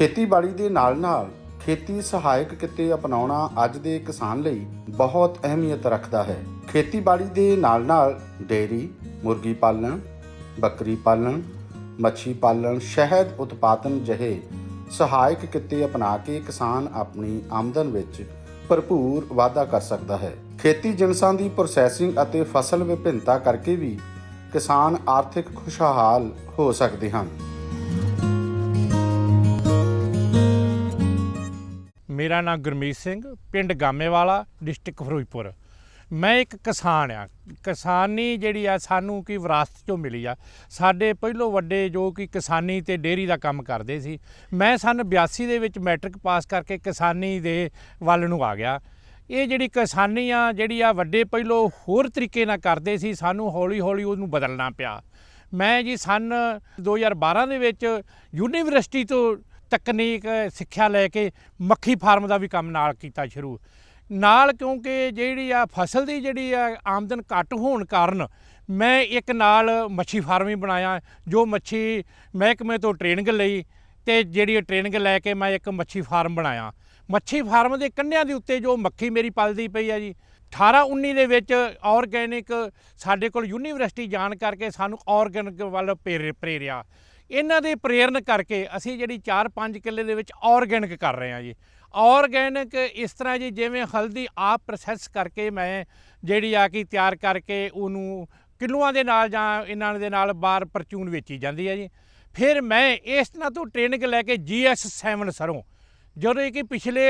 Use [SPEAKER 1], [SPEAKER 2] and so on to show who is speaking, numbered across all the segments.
[SPEAKER 1] ਖੇਤੀਬਾੜੀ ਦੇ ਨਾਲ-ਨਾਲ ਖੇਤੀ ਸਹਾਇਕ ਕਿੱਤੇ ਅਪਣਾਉਣਾ ਅੱਜ ਦੇ ਕਿਸਾਨ ਲਈ ਬਹੁਤ ਅਹਿਮੀਅਤ ਰੱਖਦਾ ਹੈ। ਖੇਤੀਬਾੜੀ ਦੇ ਨਾਲ-ਨਾਲ ਡੇਅਰੀ, ਮੁਰਗੀ ਪਾਲਣ, ਬੱਕਰੀ ਪਾਲਣ, ਮੱਛੀ ਪਾਲਣ, ਸ਼ਹਿਦ ਉਤਪਾਦਨ ਜਿਹੇ ਸਹਾਇਕ ਕਿੱਤੇ ਅਪਣਾ ਕੇ ਕਿਸਾਨ ਆਪਣੀ ਆਮਦਨ ਵਿੱਚ ਭਰਪੂਰ ਵਾਧਾ ਕਰ ਸਕਦਾ ਹੈ। ਖੇਤੀ ਜਿਨਸਾਂ ਦੀ ਪ੍ਰੋਸੈਸਿੰਗ ਅਤੇ ਫਸਲ ਵਿਭਿੰਨਤਾ ਕਰਕੇ ਵੀ ਕਿਸਾਨ ਆਰਥਿਕ ਖੁਸ਼ਹਾਲ ਹੋ ਸਕਦੇ ਹਨ।
[SPEAKER 2] ਮੇਰਾ ਨਾਮ ਗੁਰਮੀਤ ਸਿੰਘ, ਪਿੰਡ ਗਾਮੇਵਾਲਾ, ਡਿਸਟ੍ਰਿਕਟ ਫਿਰੋਜ਼ਪੁਰ। ਮੈਂ ਇੱਕ ਕਿਸਾਨ ਆ। ਕਿਸਾਨੀ ਜਿਹੜੀ ਆ, ਸਾਨੂੰ ਕੀ ਵਿਰਾਸਤ ਚੋਂ ਮਿਲੀ ਆ। ਸਾਡੇ ਪਹਿਲੋਂ ਵੱਡੇ ਜੋ ਕਿ ਕਿਸਾਨੀ ਤੇ ਡੇਅਰੀ ਦਾ ਕੰਮ ਕਰਦੇ ਸੀ, ਮੈਂ ਸਨ 82 ਦੇ ਵਿੱਚ ਮੈਟ੍ਰਿਕ ਪਾਸ ਕਰਕੇ ਕਿਸਾਨੀ ਦੇ ਵੱਲ ਨੂੰ ਆ ਗਿਆ। ਇਹ ਜਿਹੜੀ ਕਿਸਾਨੀ ਆ, ਜਿਹੜੀ ਆ ਵੱਡੇ ਪਹਿਲੋਂ ਹੋਰ ਤਰੀਕੇ ਨਾਲ ਕਰਦੇ ਸੀ, ਸਾਨੂੰ ਹੌਲੀ ਹੌਲੀ ਉਹਨੂੰ ਬਦਲਣਾ ਪਿਆ। ਮੈਂ ਜੀ ਸਨ 2012 ਦੇ ਵਿੱਚ ਯੂਨੀਵਰਸਿਟੀ ਤੋਂ ਤਕਨੀਕ, ਸਿੱਖਿਆ ਲੈ ਕੇ ਮੱਖੀ ਫਾਰਮ ਦਾ ਵੀ ਕੰਮ ਨਾਲ ਕੀਤਾ ਸ਼ੁਰੂ। ਨਾਲ ਕਿਉਂਕਿ ਜਿਹੜੀ ਆ ਫਸਲ ਦੀ ਜਿਹੜੀ ਆ ਆਮਦਨ ਘੱਟ ਹੋਣ ਕਾਰਨ ਮੈਂ ਇੱਕ ਨਾਲ ਮੱਛੀ ਫਾਰਮ ਹੀ ਬਣਾਇਆ, ਜੋ ਮੱਛੀ ਮਹਿਕਮੇ ਤੋਂ ਟ੍ਰੇਨਿੰਗ ਲਈ ਤੇ ਜਿਹੜੀ ਟ੍ਰੇਨਿੰਗ ਲੈ ਕੇ ਮੈਂ ਇੱਕ ਮੱਛੀ ਫਾਰਮ ਬਣਾਇਆ। ਮੱਛੀ ਫਾਰਮ ਦੇ ਕੰਢਿਆਂ ਦੇ ਉੱਤੇ ਜੋ ਮੱਖੀ ਮੇਰੀ ਪਲਦੀ ਪਈ ਆ ਜੀ 18 19 ਦੇ ਵਿੱਚ ਆਰਗੈਨਿਕ ਸਾਡੇ ਕੋਲ ਯੂਨੀਵਰਸਿਟੀ ਜਾਣ ਕਰਕੇ ਸਾਨੂੰ ਆਰਗੈਨਿਕ ਵੱਲ ਪ੍ਰੇਰ- ਪ੍ਰੇਰਿਆ। ਇਹਨਾਂ ਦੇ ਪ੍ਰੇਰਨ ਕਰਕੇ ਅਸੀਂ ਜਿਹੜੀ 4-5 ਕਿੱਲੇ ਦੇ ਵਿੱਚ ਆਰਗੈਨਿਕ ਕਰ ਰਹੇ ਹਾਂ ਜੀ। ਆਰਗੈਨਿਕ ਇਸ ਤਰ੍ਹਾਂ ਜੀ, ਜਿਵੇਂ ਹਲਦੀ ਆਪ ਪ੍ਰੋਸੈਸ ਕਰਕੇ ਮੈਂ ਜਿਹੜੀ ਆ ਕਿ ਤਿਆਰ ਕਰਕੇ ਉਹਨੂੰ ਕਿਲੋਆਂ ਦੇ ਨਾਲ ਜਾਂ ਇਹਨਾਂ ਦੇ ਨਾਲ ਬਾਹਰ ਪਰਚੂਨ ਵੇਚੀ ਜਾਂਦੀ ਹੈ ਜੀ। ਫਿਰ ਮੈਂ ਇਸ ਤਰ੍ਹਾਂ ਤੋਂ ਟ੍ਰੇਨਿੰਗ ਲੈ ਕੇ GS 7 ਸਰੋਂ, ਜਦੋਂ ਕਿ ਪਿਛਲੇ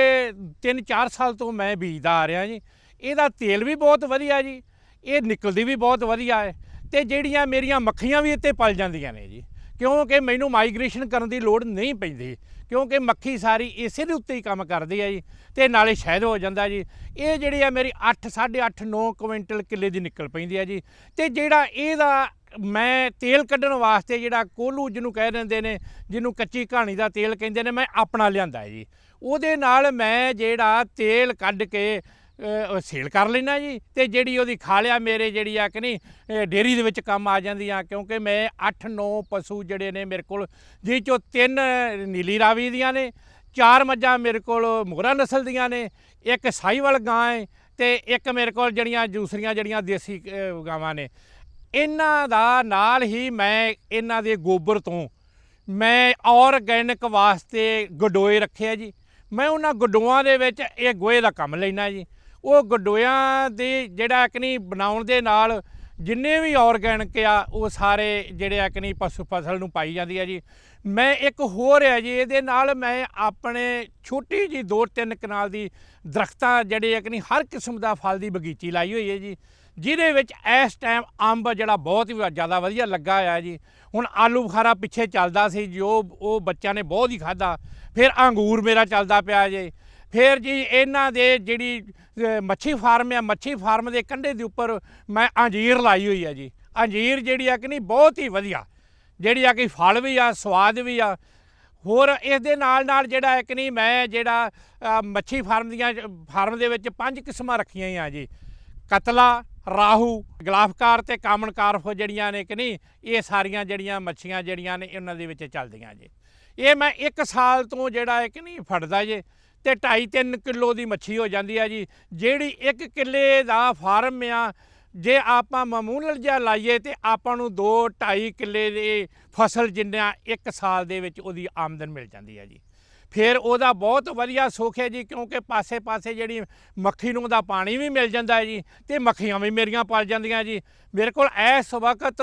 [SPEAKER 2] 3-4 ਸਾਲ ਤੋਂ ਮੈਂ ਬੀਜਦਾ ਆ ਰਿਹਾ ਜੀ, ਇਹਦਾ ਤੇਲ ਵੀ ਬਹੁਤ ਵਧੀਆ ਜੀ, ਇਹ ਨਿਕਲਦੀ ਵੀ ਬਹੁਤ ਵਧੀਆ ਹੈ ਤੇ ਜਿਹੜੀਆਂ ਮੇਰੀਆਂ ਮੱਖੀਆਂ ਵੀ ਇੱਥੇ ਪਲ ਜਾਂਦੀਆਂ ਨੇ ਜੀ। ਕਿਉਂਕਿ ਮੈਨੂੰ ਮਾਈਗ੍ਰੇਸ਼ਨ ਕਰਨ ਦੀ ਲੋੜ ਨਹੀਂ ਪੈਂਦੀ। ਕਿਉਂਕਿ ਮੱਖੀ ਸਾਰੀ ਇਸੇ ਦੇ ਉੱਤੇ ਹੀ ਕੰਮ ਕਰਦੀ ਹੈ ਜੀ, ਤੇ ਨਾਲੇ ਸ਼ਹਿਦ ਹੋ ਜਾਂਦਾ ਜੀ। ਇਹ ਜਿਹੜੀ ਆ ਮੇਰੀ 8 8.5 9 ਕੁਇੰਟਲ ਕਿੱਲੇ ਦੀ ਨਿਕਲ ਪੈਂਦੀ ਹੈ ਜੀ। ਤੇ ਜਿਹੜਾ ਇਹਦਾ ਮੈਂ ਤੇਲ ਕੱਢਣ ਵਾਸਤੇ ਜਿਹੜਾ ਕੋਲੂ ਜਿਹਨੂੰ ਕਹਿ ਦਿੰਦੇ ਨੇ, ਜਿਹਨੂੰ ਕੱਚੀ ਕਹਾਣੀ ਦਾ ਤੇਲ ਕਹਿੰਦੇ ਨੇ, ਮੈਂ ਆਪਣਾ ਲਿਆਂਦਾ ਜੀ। ਉਹਦੇ ਨਾਲ ਮੈਂ ਜਿਹੜਾ ਤੇਲ ਕੱਢ ਕੇ ਸੇਲ ਕਰ ਲੈਣਾ ਜੀ ਤੇ ਜਿਹੜੀ ਉਹਦੀ ਖਾਲਿਆ ਮੇਰੇ ਜਿਹੜੀ ਆ ਕਿ ਨਹੀਂ ਡੇਰੀ ਦੇ ਵਿੱਚ ਕੰਮ ਆ ਜਾਂਦੀ ਆ ਕਿਉਂਕਿ ਮੈਂ 8-9 ਪਸ਼ੂ ਜਿਹੜੇ ਨੇ ਮੇਰੇ ਕੋਲ, ਜਿਹ ਚੋਂ ਤਿੰਨ ਨੀਲੀ ਰਾਵੀ ਦੀਆਂ ਨੇ, ਚਾਰ ਮੱਝਾਂ ਮੇਰੇ ਕੋਲ ਮੁਗਰਾ ਨਸਲ ਦੀਆਂ ਨੇ, ਇੱਕ ਸਾਈਵਾਲ ਗਾਂ ਹੈ ਤੇ ਇੱਕ ਮੇਰੇ ਕੋਲ ਜਿਹੜੀਆਂ ਦੂਸਰੀਆਂ ਜਿਹੜੀਆਂ ਦੇਸੀ ਗਾਵਾਂ ਨੇ। ਇਹਨਾਂ ਦਾ ਨਾਲ ਹੀ ਮੈਂ ਇਹਨਾਂ ਦੇ ਗੋਬਰ ਤੋਂ ਮੈਂ ਆਰਗੈਨਿਕ ਵਾਸਤੇ ਗਡੋਏ ਰੱਖਿਆ ਜੀ। ਮੈਂ ਉਹਨਾਂ ਗਡੋਆਂ ਦੇ ਵਿੱਚ ਇਹ ਗੋਹੇ ਦਾ ਕੰਮ ਲੈਣਾ ਜੀ। ਉਹ ਗਡੋਇਆਂ ਦੇ ਜਿਹੜਾ ਕਿ ਨਹੀਂ ਬਣਾਉਣ ਦੇ ਨਾਲ ਜਿੰਨੇ ਵੀ ਆਰਗੈਨਿਕ ਆ, ਉਹ ਸਾਰੇ ਜਿਹੜੇ ਆ ਕਿ ਨਹੀਂ ਪਸ਼ੂ ਫਸਲ ਨੂੰ ਪਾਈ ਜਾਂਦੀ ਆ ਜੀ। ਮੈਂ ਇੱਕ ਹੋਰ ਹੈ ਜੀ, ਇਹਦੇ ਨਾਲ ਮੈਂ ਆਪਣੇ ਛੋਟੀ ਜੀ 2-3 ਕਨਾਲ ਦੀ ਦਰਖਤਾਂ ਜਿਹੜੇ ਆ ਕਿ ਨਹੀਂ ਹਰ ਕਿਸਮ ਦਾ ਫਲ ਦੀ ਬਗੀਚੀ ਲਾਈ ਹੋਈ ਹੈ ਜੀ। ਜਿਹਦੇ ਵਿੱਚ ਇਸ ਟਾਈਮ ਅੰਬ ਜਿਹੜਾ ਬਹੁਤ ਹੀ ਜ਼ਿਆਦਾ ਵਧੀਆ ਲੱਗਾ ਹੋਇਆ ਜੀ। ਹੁਣ ਆਲੂ ਬੁਖਾਰਾ ਪਿੱਛੇ ਚੱਲਦਾ ਸੀ ਜੋ, ਉਹ ਬੱਚਿਆਂ ਨੇ ਬਹੁਤ ਹੀ ਖਾਦਾ ਫਿਰ ਅੰਗੂਰ ਮੇਰਾ ਚੱਲਦਾ ਪਿਆ ਜੀ। ਫਿਰ ਜੀ ਇਹਨਾਂ ਦੇ ਜਿਹੜੀ ਮੱਛੀ ਫਾਰਮ ਆ, ਮੱਛੀ ਫਾਰਮ ਦੇ ਕੰਢੇ ਦੇ ਉੱਪਰ ਮੈਂ ਅੰਜੀਰ ਲਾਈ ਹੋਈ ਹੈ ਜੀ। ਅੰਜੀਰ ਜਿਹੜੀ ਆ ਕਿ ਨਹੀਂ, ਬਹੁਤ ਹੀ ਵਧੀਆ। ਜਿਹੜੀ ਆ ਕਿ ਫਲ ਵੀ ਆ, ਸਵਾਦ ਵੀ ਆ। ਹੋਰ ਇਸ ਦੇ ਨਾਲ ਨਾਲ ਜਿਹੜਾ ਇੱਕ ਨਹੀਂ, ਮੈਂ ਜਿਹੜਾ ਮੱਛੀ ਫਾਰਮ ਦੀਆਂ, ਫਾਰਮ ਦੇ ਵਿੱਚ ਪੰਜ ਕਿਸਮਾਂ ਰੱਖੀਆਂ ਹੀ ਆ ਜੀ। ਕਤਲਾ, ਰਾਹੂ, ਗਲਾਫਕਾਰ ਤੇ ਕਾਮਨਕਾਰਫ ਜਿਹੜੀਆਂ ਨੇ ਕਿ ਨਹੀਂ, ਇਹ ਸਾਰੀਆਂ ਜਿਹੜੀਆਂ ਮੱਛੀਆਂ ਜਿਹੜੀਆਂ ਨੇ, ਇਹਨਾਂ ਦੇ ਵਿੱਚ ਚੱਲਦੀਆਂ ਜੀ। ਇਹ ਮੈਂ 1 ਸਾਲ ਤੋਂ ਜਿਹੜਾ ਇੱਕ ਨਹੀਂ, ਫੜਦਾ ਜੇ। ਤੇ 2.5 3 ਕਿਲੋ ਦੀ ਮੱਛੀ ਹੋ ਜਾਂਦੀ ਆ ਜੀ। ਜਿਹੜੀ 1 ਕਿੱਲੇ ਦਾ ਫਾਰਮ ਆ, ਜੇ ਆਪਾਂ ਮਾਮੂਲ ਜਿਹਾ ਲਾਈਏ ਤੇ ਆਪਾਂ ਨੂੰ 2 2.5 ਕਿੱਲੇ ਦੀ ਫਸਲ ਜਿੰਨਾ 1 ਸਾਲ ਦੇ ਵਿੱਚ ਉਹਦੀ ਆਮਦਨ ਮਿਲ ਜਾਂਦੀ ਹੈ ਜੀ। ਫਿਰ ਉਹਦਾ ਬਹੁਤ ਵਧੀਆ ਸੁੱਖ ਹੈ ਜੀ, ਕਿਉਂਕਿ ਪਾਸੇ-ਪਾਸੇ ਜਿਹੜੀ ਮੱਖੀ ਨੂੰ ਉਹਦਾ ਪਾਣੀ ਵੀ ਮਿਲ ਜਾਂਦਾ ਹੈ ਜੀ ਤੇ ਮੱਖੀਆਂ ਵੀ ਮੇਰੀਆਂ ਪਲ ਜਾਂਦੀਆਂ ਜੀ। ਮੇਰੇ ਕੋਲ ਇਸ ਵਕਤ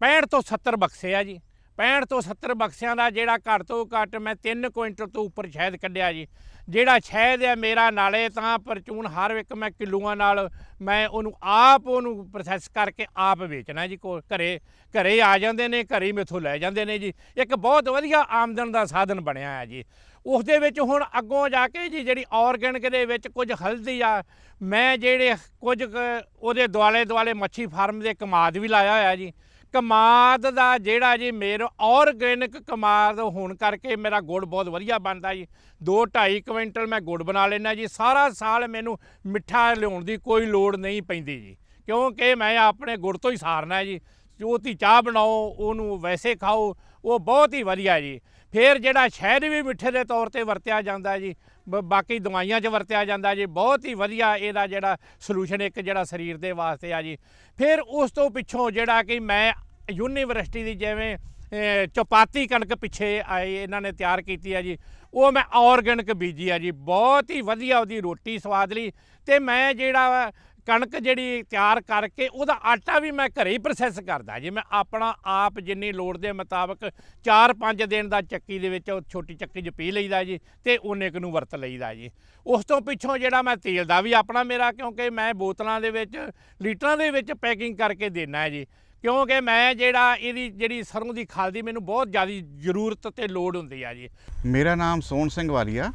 [SPEAKER 2] 65 ਤੋਂ 70 ਬਕਸੇ ਆ ਜੀ। 65 ਤੋਂ 70 ਬਕਸਿਆਂ ਦਾ ਜਿਹੜਾ ਘੱਟ ਤੋਂ ਘੱਟ ਮੈਂ 3 ਕੁਇੰਟਲ ਤੋਂ ਉੱਪਰ ਸ਼ਹਿਦ ਕੱਢਿਆ ਜੀ। ਜਿਹੜਾ ਸ਼ਹਿਦ ਹੈ ਮੇਰਾ ਨਾਲੇ, ਤਾਂ ਪਰਚੂਨ ਹਰ ਇੱਕ ਮੈਂ ਕਿਲੋਆਂ ਨਾਲ ਮੈਂ ਉਹਨੂੰ ਆਪ ਉਹਨੂੰ ਪ੍ਰੋਸੈਸ ਕਰਕੇ ਆਪ ਵੇਚਣਾ ਜੀ, ਕੋ ਘਰੇ ਘਰੇ ਆ ਜਾਂਦੇ ਨੇ, ਘਰੇ ਮੇਥੋਂ ਲੈ ਜਾਂਦੇ ਨੇ ਜੀ। ਇੱਕ ਬਹੁਤ ਵਧੀਆ ਆਮਦਨ ਦਾ ਸਾਧਨ ਬਣਿਆ ਹੈ ਜੀ। ਉਸ ਦੇ ਵਿੱਚ ਹੁਣ ਅੱਗੋਂ ਜਾ ਕੇ ਜੀ, ਜਿਹੜੀ ਆਰਗੈਨਿਕ ਦੇ ਵਿੱਚ ਕੁਝ ਹਲਦੀ ਆ, ਮੈਂ ਜਿਹੜੇ ਕੁਝ ਕੁ ਉਹਦੇ ਦੁਆਲੇ ਦੁਆਲੇ ਮੱਛੀ ਫਾਰਮ ਦੇ ਕਮਾਦ ਵੀ ਲਾਇਆ ਹੋਇਆ ਜੀ। ਕਮਾਦ ਦਾ ਜਿਹੜਾ ਜੀ ਮੇਰਾ ਆਰਗੈਨਿਕ ਕਮਾਦ ਹੋਣ ਕਰਕੇ ਮੇਰਾ ਗੁੜ ਬਹੁਤ ਵਧੀਆ ਬਣਦਾ ਜੀ। 2.5 ਕੁਇੰਟਲ ਮੈਂ ਗੁੜ ਬਣਾ ਲੈਣਾ ਜੀ। ਸਾਰਾ ਸਾਲ ਮੈਨੂੰ ਮਿੱਠਾ ਲਿਆਉਣ ਦੀ ਕੋਈ ਲੋੜ ਨਹੀਂ ਪੈਂਦੀ ਜੀ। ਕਿਉਂਕਿ ਮੈਂ ਆਪਣੇ ਗੁੜ ਤੋਂ ਹੀ ਸਾਰਨਾ ਜੀ। ਉਹ ਤੀ ਚਾਹ ਬਣਾਓ, ਉਹਨੂੰ ਵੈਸੇ ਖਾਓ, ਉਹ ਬਹੁਤ ਹੀ ਵਧੀਆ ਜੀ। ਫਿਰ ਜਿਹੜਾ ਸ਼ਹਿਦ ਵੀ ਮਿੱਠੇ ਦੇ ਤੌਰ ਤੇ ਵਰਤਿਆ ਜਾਂਦਾ ਜੀ ਬਾਕੀ ਦਵਾਈਆਂ 'ਚ ਵਰਤਿਆ ਜਾਂਦਾ ਜੀ। ਬਹੁਤ ਹੀ ਵਧੀਆ ਇਹਦਾ ਜਿਹੜਾ ਸੋਲੂਸ਼ਨ ਇੱਕ ਜਿਹੜਾ ਸਰੀਰ ਦੇ ਵਾਸਤੇ ਆ ਜੀ। ਫਿਰ ਉਸ ਤੋਂ ਪਿੱਛੋਂ ਜਿਹੜਾ ਕਿ ਮੈਂ ਯੂਨੀਵਰਸਿਟੀ ਦੀ ਜਿਵੇਂ ਅਹ, ਚਪਾਤੀ ਕਣਕ ਪਿੱਛੇ ਆਏ ਇਹਨਾਂ ਨੇ ਤਿਆਰ ਕੀਤੀ ਆ ਜੀ। ਉਹ ਮੈਂ ਆਰਗੈਨਿਕ ਬੀਜੀ ਆ ਜੀ। ਬਹੁਤ ਹੀ ਵਧੀਆ ਉਹਦੀ ਰੋਟੀ ਸਵਾਦ ਲਈ। ਤੇ ਮੈਂ ਜਿਹੜਾ ਵਾ ਕਣਕ ਜਿਹੜੀ ਤਿਆਰ ਕਰਕੇ ਉਹਦਾ ਆਟਾ ਵੀ ਮੈਂ ਘਰੇ ਹੀ ਪ੍ਰੋਸੈਸ ਕਰਦਾ ਜੀ। ਮੈਂ ਆਪਣਾ ਆਪ ਜਿੰਨੀ ਲੋੜ ਦੇ ਮੁਤਾਬਕ 4-5 ਦਿਨ ਦਾ ਚੱਕੀ ਦੇ ਵਿੱਚ ਉਹ ਛੋਟੀ ਚੱਕੀ 'ਚ ਪੀ ਲਈਦਾ ਜੀ ਤੇ ਉਹਨੇ ਕੁ ਨੂੰ ਵਰਤ ਲਈਦਾ ਜੀ। ਉਸ ਤੋਂ ਪਿੱਛੋਂ ਜਿਹੜਾ ਮੈਂ ਤੇਲ ਦਾ ਵੀ ਆਪਣਾ ਮੇਰਾ, ਕਿਉਂਕਿ ਮੈਂ ਬੋਤਲਾਂ ਦੇ ਵਿੱਚ, ਲੀਟਰਾਂ ਦੇ ਵਿੱਚ ਪੈਕਿੰਗ ਕਰਕੇ ਦੇਣਾ ਹੈ ਜੀ। ਕਿਉਂਕਿ ਮੈਂ ਜਿਹੜਾ ਇਹਦੀ ਜਿਹੜੀ ਸਰੋਂ ਦੀ ਖਾਲ ਦੀ ਮੈਨੂੰ ਬਹੁਤ ਜ਼ਿਆਦਾ ਜ਼ਰੂਰਤ ਤੇ ਲੋੜ ਹੁੰਦੀ ਆ ਜੀ।
[SPEAKER 3] ਮੇਰਾ ਨਾਮ ਸੋਹਣ ਸਿੰਘ ਵਾਲੀਆ।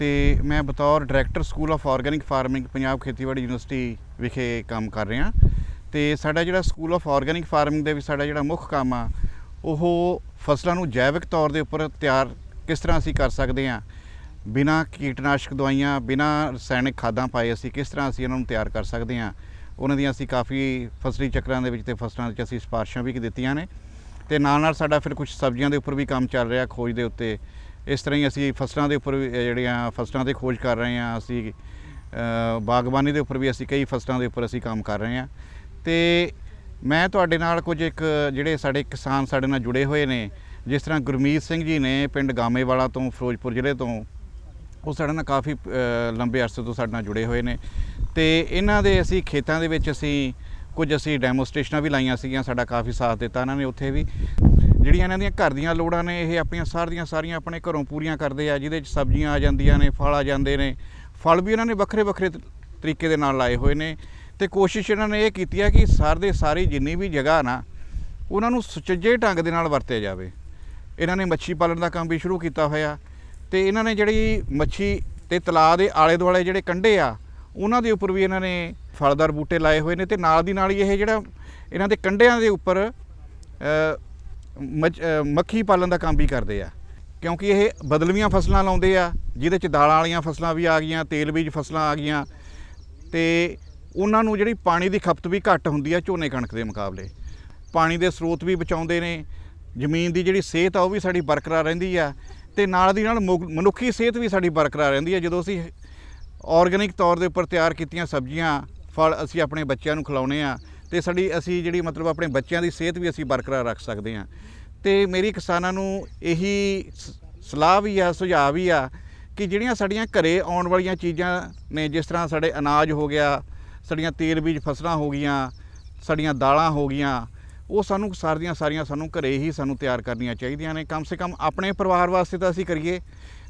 [SPEAKER 3] ਤੇ ਮੈਂ ਬਤੌਰ director school of organic farming, Punjab ਖੇਤੀਬਾੜੀ ਯੂਨੀਵਰਸਿਟੀ ਵਿਖੇ ਕੰਮ ਕਰ ਰਿਹਾ। ਤੇ ਸਾਡਾ ਜਿਹੜਾ ਸਕੂਲ ਆਫ ਆਰਗੈਨਿਕ ਫਾਰਮਿੰਗ ਦੇ ਵਿੱਚ ਸਾਡਾ ਜਿਹੜਾ ਮੁੱਖ ਕੰਮ ਆ, ਉਹ ਫਸਲਾਂ ਨੂੰ ਜੈਵਿਕ ਤੌਰ ਦੇ ਉੱਪਰ ਤਿਆਰ ਕਿਸ ਤਰ੍ਹਾਂ ਅਸੀਂ ਕਰ ਸਕਦੇ ਹਾਂ? ਬਿਨਾਂ ਕੀਟਨਾਸ਼ਕ ਦਵਾਈਆਂ, ਬਿਨਾਂ ਰਸਾਇਣਿਕ ਖਾਦਾਂ ਪਾਏ ਅਸੀਂ ਕਿਸ ਤਰ੍ਹਾਂ ਅਸੀਂ ਇਹਨਾਂ ਨੂੰ ਤਿਆਰ ਕਰ ਸਕਦੇ ਹਾਂ? ਉਹਨਾਂ ਦੀਆਂ ਅਸੀਂ ਕਾਫੀ ਫਸਲੀ ਚੱਕਰਾਂ ਦੇ ਵਿੱਚ ਤੇ ਫਸਲਾਂ ਵਿੱਚ ਅਸੀਂ ਸਿਫਾਰਸ਼ਾਂ ਵੀ ਦਿੱਤੀਆਂ ਨੇ। ਤੇ ਨਾਲ ਨਾਲ ਸਾਡਾ ਫਿਰ ਕੁਝ ਸਬਜ਼ੀਆਂ ਦੇ ਉੱਪਰ ਵੀ ਕੰਮ ਚੱਲ ਰਿਹਾ, ਖੋਜ ਦੇ ਉੱਤੇ। ਇਸ ਤਰ੍ਹਾਂ ਹੀ ਅਸੀਂ ਫਸਲਾਂ ਦੇ ਉੱਪਰ ਵੀ, ਅ, ਜਿਹੜੀਆਂ ਫਸਲਾਂ ਤੇ ਖੋਜ ਕਰ ਰਹੇ ਹਾਂ ਅਸੀਂ ਬਾਗਬਾਨੀ ਦੇ ਉੱਪਰ ਵੀ ਅਸੀਂ ਕਈ ਫਸਲਾਂ ਦੇ ਉੱਪਰ ਅਸੀਂ ਕੰਮ ਕਰ ਰਹੇ ਹਾਂ। ਤੇ ਮੈਂ ਤੁਹਾਡੇ ਨਾਲ ਕੁਝ ਇੱਕ ਜਿਹੜੇ ਸਾਡੇ ਕਿਸਾਨ ਸਾਡੇ ਨਾਲ ਜੁੜੇ ਹੋਏ ਨੇ ਜਿਸ ਤਰ੍ਹਾਂ ਗੁਰਮੀਤ ਸਿੰਘ ਜੀ ਨੇ ਪਿੰਡ ਗਾਮੇਵਾਲਾ ਤੋਂ ਫਿਰੋਜ਼ਪੁਰ ਜ਼ਿਲ੍ਹੇ ਤੋਂ ਉਹ ਸਾਡੇ ਨਾਲ ਕਾਫੀ ਲੰਬੇ ਅਰਸੇ ਤੋਂ ਸਾਡੇ ਨਾਲ ਜੁੜੇ ਹੋਏ ਨੇ। ਤੇ ਇਹਨਾਂ ਦੇ ਅਸੀਂ ਖੇਤਾਂ ਦੇ ਵਿੱਚ ਅਸੀਂ ਕੁਝ ਅਸੀਂ ਡੈਮੋਸਟ੍ਰੇਸ਼ਨਾਂ ਵੀ ਲਾਈਆਂ ਸੀਗੀਆਂ ਸਾਡਾ ਕਾਫੀ ਸਾਥ ਦਿੱਤਾ ਇਹਨਾਂ ਨੇ ਉੱਥੇ ਵੀ। ਜਿਹੜੀਆਂ ਇਹਨਾਂ ਦੀਆਂ ਘਰ ਦੀਆਂ ਲੋੜਾਂ ਨੇ, ਇਹ ਆਪਣੀਆਂ ਸਾਰੀਆਂ ਸਾਰੀਆਂ ਆਪਣੇ ਘਰੋਂ ਪੂਰੀਆਂ ਕਰਦੇ ਆ, ਜਿਹਦੇ 'ਚ ਸਬਜ਼ੀਆਂ ਆ ਜਾਂਦੀਆਂ ਨੇ, ਫਲ ਆ ਜਾਂਦੇ ਨੇ। ਫਲ ਵੀ ਇਹਨਾਂ ਨੇ ਵੱਖਰੇ ਵੱਖਰੇ ਤਰੀਕੇ ਦੇ ਨਾਲ ਲਾਏ ਹੋਏ ਨੇ ਤੇ ਕੋਸ਼ਿਸ਼ ਇਹਨਾਂ ਨੇ ਇਹ ਕੀਤੀ ਆ ਕਿ ਸਾਰ ਦੇ ਸਾਰੀ ਜਿੰਨੀ ਵੀ ਜਗ੍ਹਾ ਨਾ ਉਹਨਾਂ ਨੂੰ ਸੁਚੱਜੇ ਢੰਗ ਦੇ ਨਾਲ ਵਰਤਿਆ ਜਾਵੇ। ਇਹਨਾਂ ਨੇ ਮੱਛੀ ਪਾਲਣ ਦਾ ਕੰਮ ਵੀ ਸ਼ੁਰੂ ਕੀਤਾ ਹੋਇਆ ਤੇ ਇਹਨਾਂ ਨੇ ਜਿਹੜੀ ਮੱਛੀ ਤੇ ਤਲਾਅ ਦੇ ਆਲੇ ਦੁਆਲੇ ਜਿਹੜੇ ਕੰਢੇ ਆ, ਉਹਨਾਂ ਦੇ ਉੱਪਰ ਵੀ ਇਹਨਾਂ ਨੇ ਫਲਦਾਰ ਬੂਟੇ ਲਾਏ ਹੋਏ ਨੇ ਤੇ ਨਾਲ ਦੀ ਨਾਲ ਹੀ ਇਹ ਜਿਹੜਾ ਇਹਨਾਂ ਦੇ ਕੰਢਿਆਂ ਦੇ ਉੱਪਰ ਮੱਖੀ ਪਾਲਣ ਦਾ ਕੰਮ ਵੀ ਕਰਦੇ ਆ। ਕਿਉਂਕਿ ਇਹ ਬਦਲਵੀਆਂ ਫਸਲਾਂ ਲਾਉਂਦੇ ਆ, ਜਿਹਦੇ ਚ ਦਾਲਾਂ ਵਾਲੀਆਂ ਫਸਲਾਂ ਵੀ ਆ ਗਈਆਂ, ਤੇਲ ਬੀਜ ਫਸਲਾਂ ਆ ਗਈਆਂ। ਤੇ ਉਹਨਾਂ ਨੂੰ ਜਿਹੜੀ ਪਾਣੀ ਦੀ ਖਪਤ ਵੀ ਘੱਟ ਹੁੰਦੀ ਆ ਝੋਨੇ ਕਣਕ ਦੇ ਮੁਕਾਬਲੇ। ਪਾਣੀ ਦੇ ਸਰੋਤ ਵੀ ਬਚਾਉਂਦੇ ਨੇ, ਜ਼ਮੀਨ ਦੀ ਜਿਹੜੀ ਸਿਹਤ ਆ ਉਹ ਵੀ ਸਾਡੀ ਬਰਕਰਾਰ ਰਹਿੰਦੀ ਆ, ਤੇ ਨਾਲ ਦੀ ਨਾਲ ਮੁਗ- ਮਨੁੱਖੀ ਸਿਹਤ ਵੀ ਸਾਡੀ ਬਰਕਰਾਰ ਰਹਿੰਦੀ ਆ। ਜਦੋਂ ਅਸੀਂ ਆਰਗੈਨਿਕ ਤੌਰ ਦੇ ਉੱਪਰ ਤਿਆਰ ਕੀਤੀਆਂ ਸਬਜ਼ੀਆਂ, ਫਲ ਅਸੀਂ ਆਪਣੇ ਬੱਚਿਆਂ ਨੂੰ ਖਿਲਾਉਣੇ ਆ ਤੇ ਸਾਡੀ ਅਸੀਂ ਜਿਹੜੀ ਮਤਲਬ ਆਪਣੇ ਬੱਚਿਆਂ ਦੀ ਸਿਹਤ ਵੀ ਅਸੀਂ ਬਰਕਰਾਰ ਰੱਖ ਸਕਦੇ ਹਾਂ। ਤੇ ਮੇਰੀ ਕਿਸਾਨਾਂ ਨੂੰ ਇਹੀ ਸ- ਸਲਾਹ ਵੀ ਆ, ਸੁਝਾਅ ਵੀ ਆ ਕਿ ਜਿਹੜੀਆਂ ਸਾਡੀਆਂ ਘਰੇ ਆਉਣ ਵਾਲੀਆਂ ਚੀਜ਼ਾਂ ਨੇ, ਜਿਸ ਤਰ੍ਹਾਂ ਸਾਡੇ ਅਨਾਜ ਹੋ ਗਿਆ, ਸਾਡੀਆਂ ਤੇਲ ਬੀਜ ਫਸਲਾਂ ਹੋ ਗਈਆਂ, ਸਾਡੀਆਂ ਦਾਲਾਂ ਹੋ ਗਈਆਂ, ਉਹ ਸਾਨੂੰ ਸਾਰੀਆਂ ਸਾਰੀਆਂ ਸਾਨੂੰ ਘਰੇ ਹੀ ਸਾਨੂੰ ਤਿਆਰ ਕਰਨੀਆਂ ਚਾਹੀਦੀਆਂ ਨੇ। ਕਮ ਸੇ ਕਮ ਆਪਣੇ ਪਰਿਵਾਰ ਵਾਸਤੇ ਤਾਂ ਅਸੀਂ ਕਰੀਏ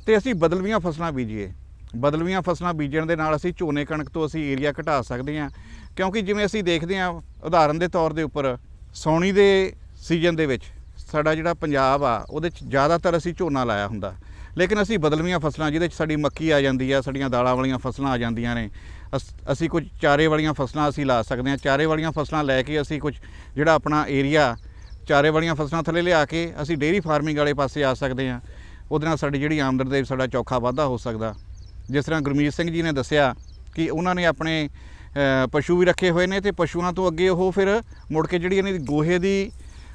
[SPEAKER 3] ਤੇ ਅਸੀਂ ਬਦਲਵੀਆਂ ਫਸਲਾਂ ਬੀਜੀਏ। ਬਦਲਵੀਆਂ ਫਸਲਾਂ ਬੀਜਣ ਦੇ ਨਾਲ ਅਸੀਂ ਝੋਨੇ ਕਣਕ ਤੋਂ ਅਸੀਂ ਏਰੀਆ ਘਟਾ ਸਕਦੇ ਹਾਂ। ਕਿਉਂਕਿ ਜਿਵੇਂ ਅਸੀਂ ਦੇਖਦੇ ਹਾਂ ਉਦਾਹਰਨ ਦੇ ਤੌਰ ਦੇ ਉੱਪਰ, ਸੌਣੀ ਦੇ ਸੀਜ਼ਨ ਦੇ ਵਿੱਚ ਸਾਡਾ ਜਿਹੜਾ ਪੰਜਾਬ ਆ, ਉਹਦੇ ਚ ਜ਼ਿਆਦਾਤਰ ਅਸੀਂ ਝੋਨਾ ਲਾਇਆ ਹੁੰਦਾ। ਲੇਕਿਨ ਅਸੀਂ ਬਦਲਵੀਆਂ ਫਸਲਾਂ, ਜਿਹਦੇ ਚ ਸਾਡੀ ਮੱਕੀ ਆ ਜਾਂਦੀ ਆ, ਸਾਡੀਆਂ ਦਾਲਾਂ ਵਾਲੀਆਂ ਫਸਲਾਂ ਆ ਜਾਂਦੀਆਂ ਨੇ। ਅਸ- ਅਸੀਂ ਕੁਝ ਚਾਰੇ ਵਾਲੀਆਂ ਫਸਲਾਂ ਅਸੀਂ ਲਾ ਸਕਦੇ ਹਾਂ। ਚਾਰੇ ਵਾਲੀਆਂ ਫਸਲਾਂ ਲੈ ਕੇ ਅਸੀਂ ਕੁਝ ਜਿਹੜਾ ਆਪਣਾ ਏਰੀਆ, ਚਾਰੇ ਵਾਲੀਆਂ ਫਸਲਾਂ ਥੱਲੇ ਲਿਆ ਕੇ ਅਸੀਂ ਡੇਅਰੀ ਫਾਰਮਿੰਗ ਵਾਲੇ ਪਾਸੇ ਆ ਸਕਦੇ ਹਾਂ। ਉਹਦੇ ਨਾਲ ਸਾਡੀ ਜਿਹੜੀ ਆਮਦਨ ਦੇ ਸਾਡਾ ਚੌਖਾ ਵਾਧਾ ਹੋ ਸਕਦਾ। ਜਿਸ ਤਰ੍ਹਾਂ ਗੁਰਮੀਤ ਸਿੰਘ ਜੀ ਨੇ ਦੱਸਿਆ ਕਿ ਉਹਨਾਂ ਨੇ ਆਪਣੇ ਪਸ਼ੂ ਵੀ ਰੱਖੇ ਹੋਏ ਨੇ ਤੇ ਪਸ਼ੂਆਂ ਤੋਂ ਅੱਗੇ ਉਹ ਫਿਰ ਮੁੜ ਕੇ ਜਿਹੜੀ ਇਹਨਾਂ ਦੀ ਗੋਹੇ ਦੀ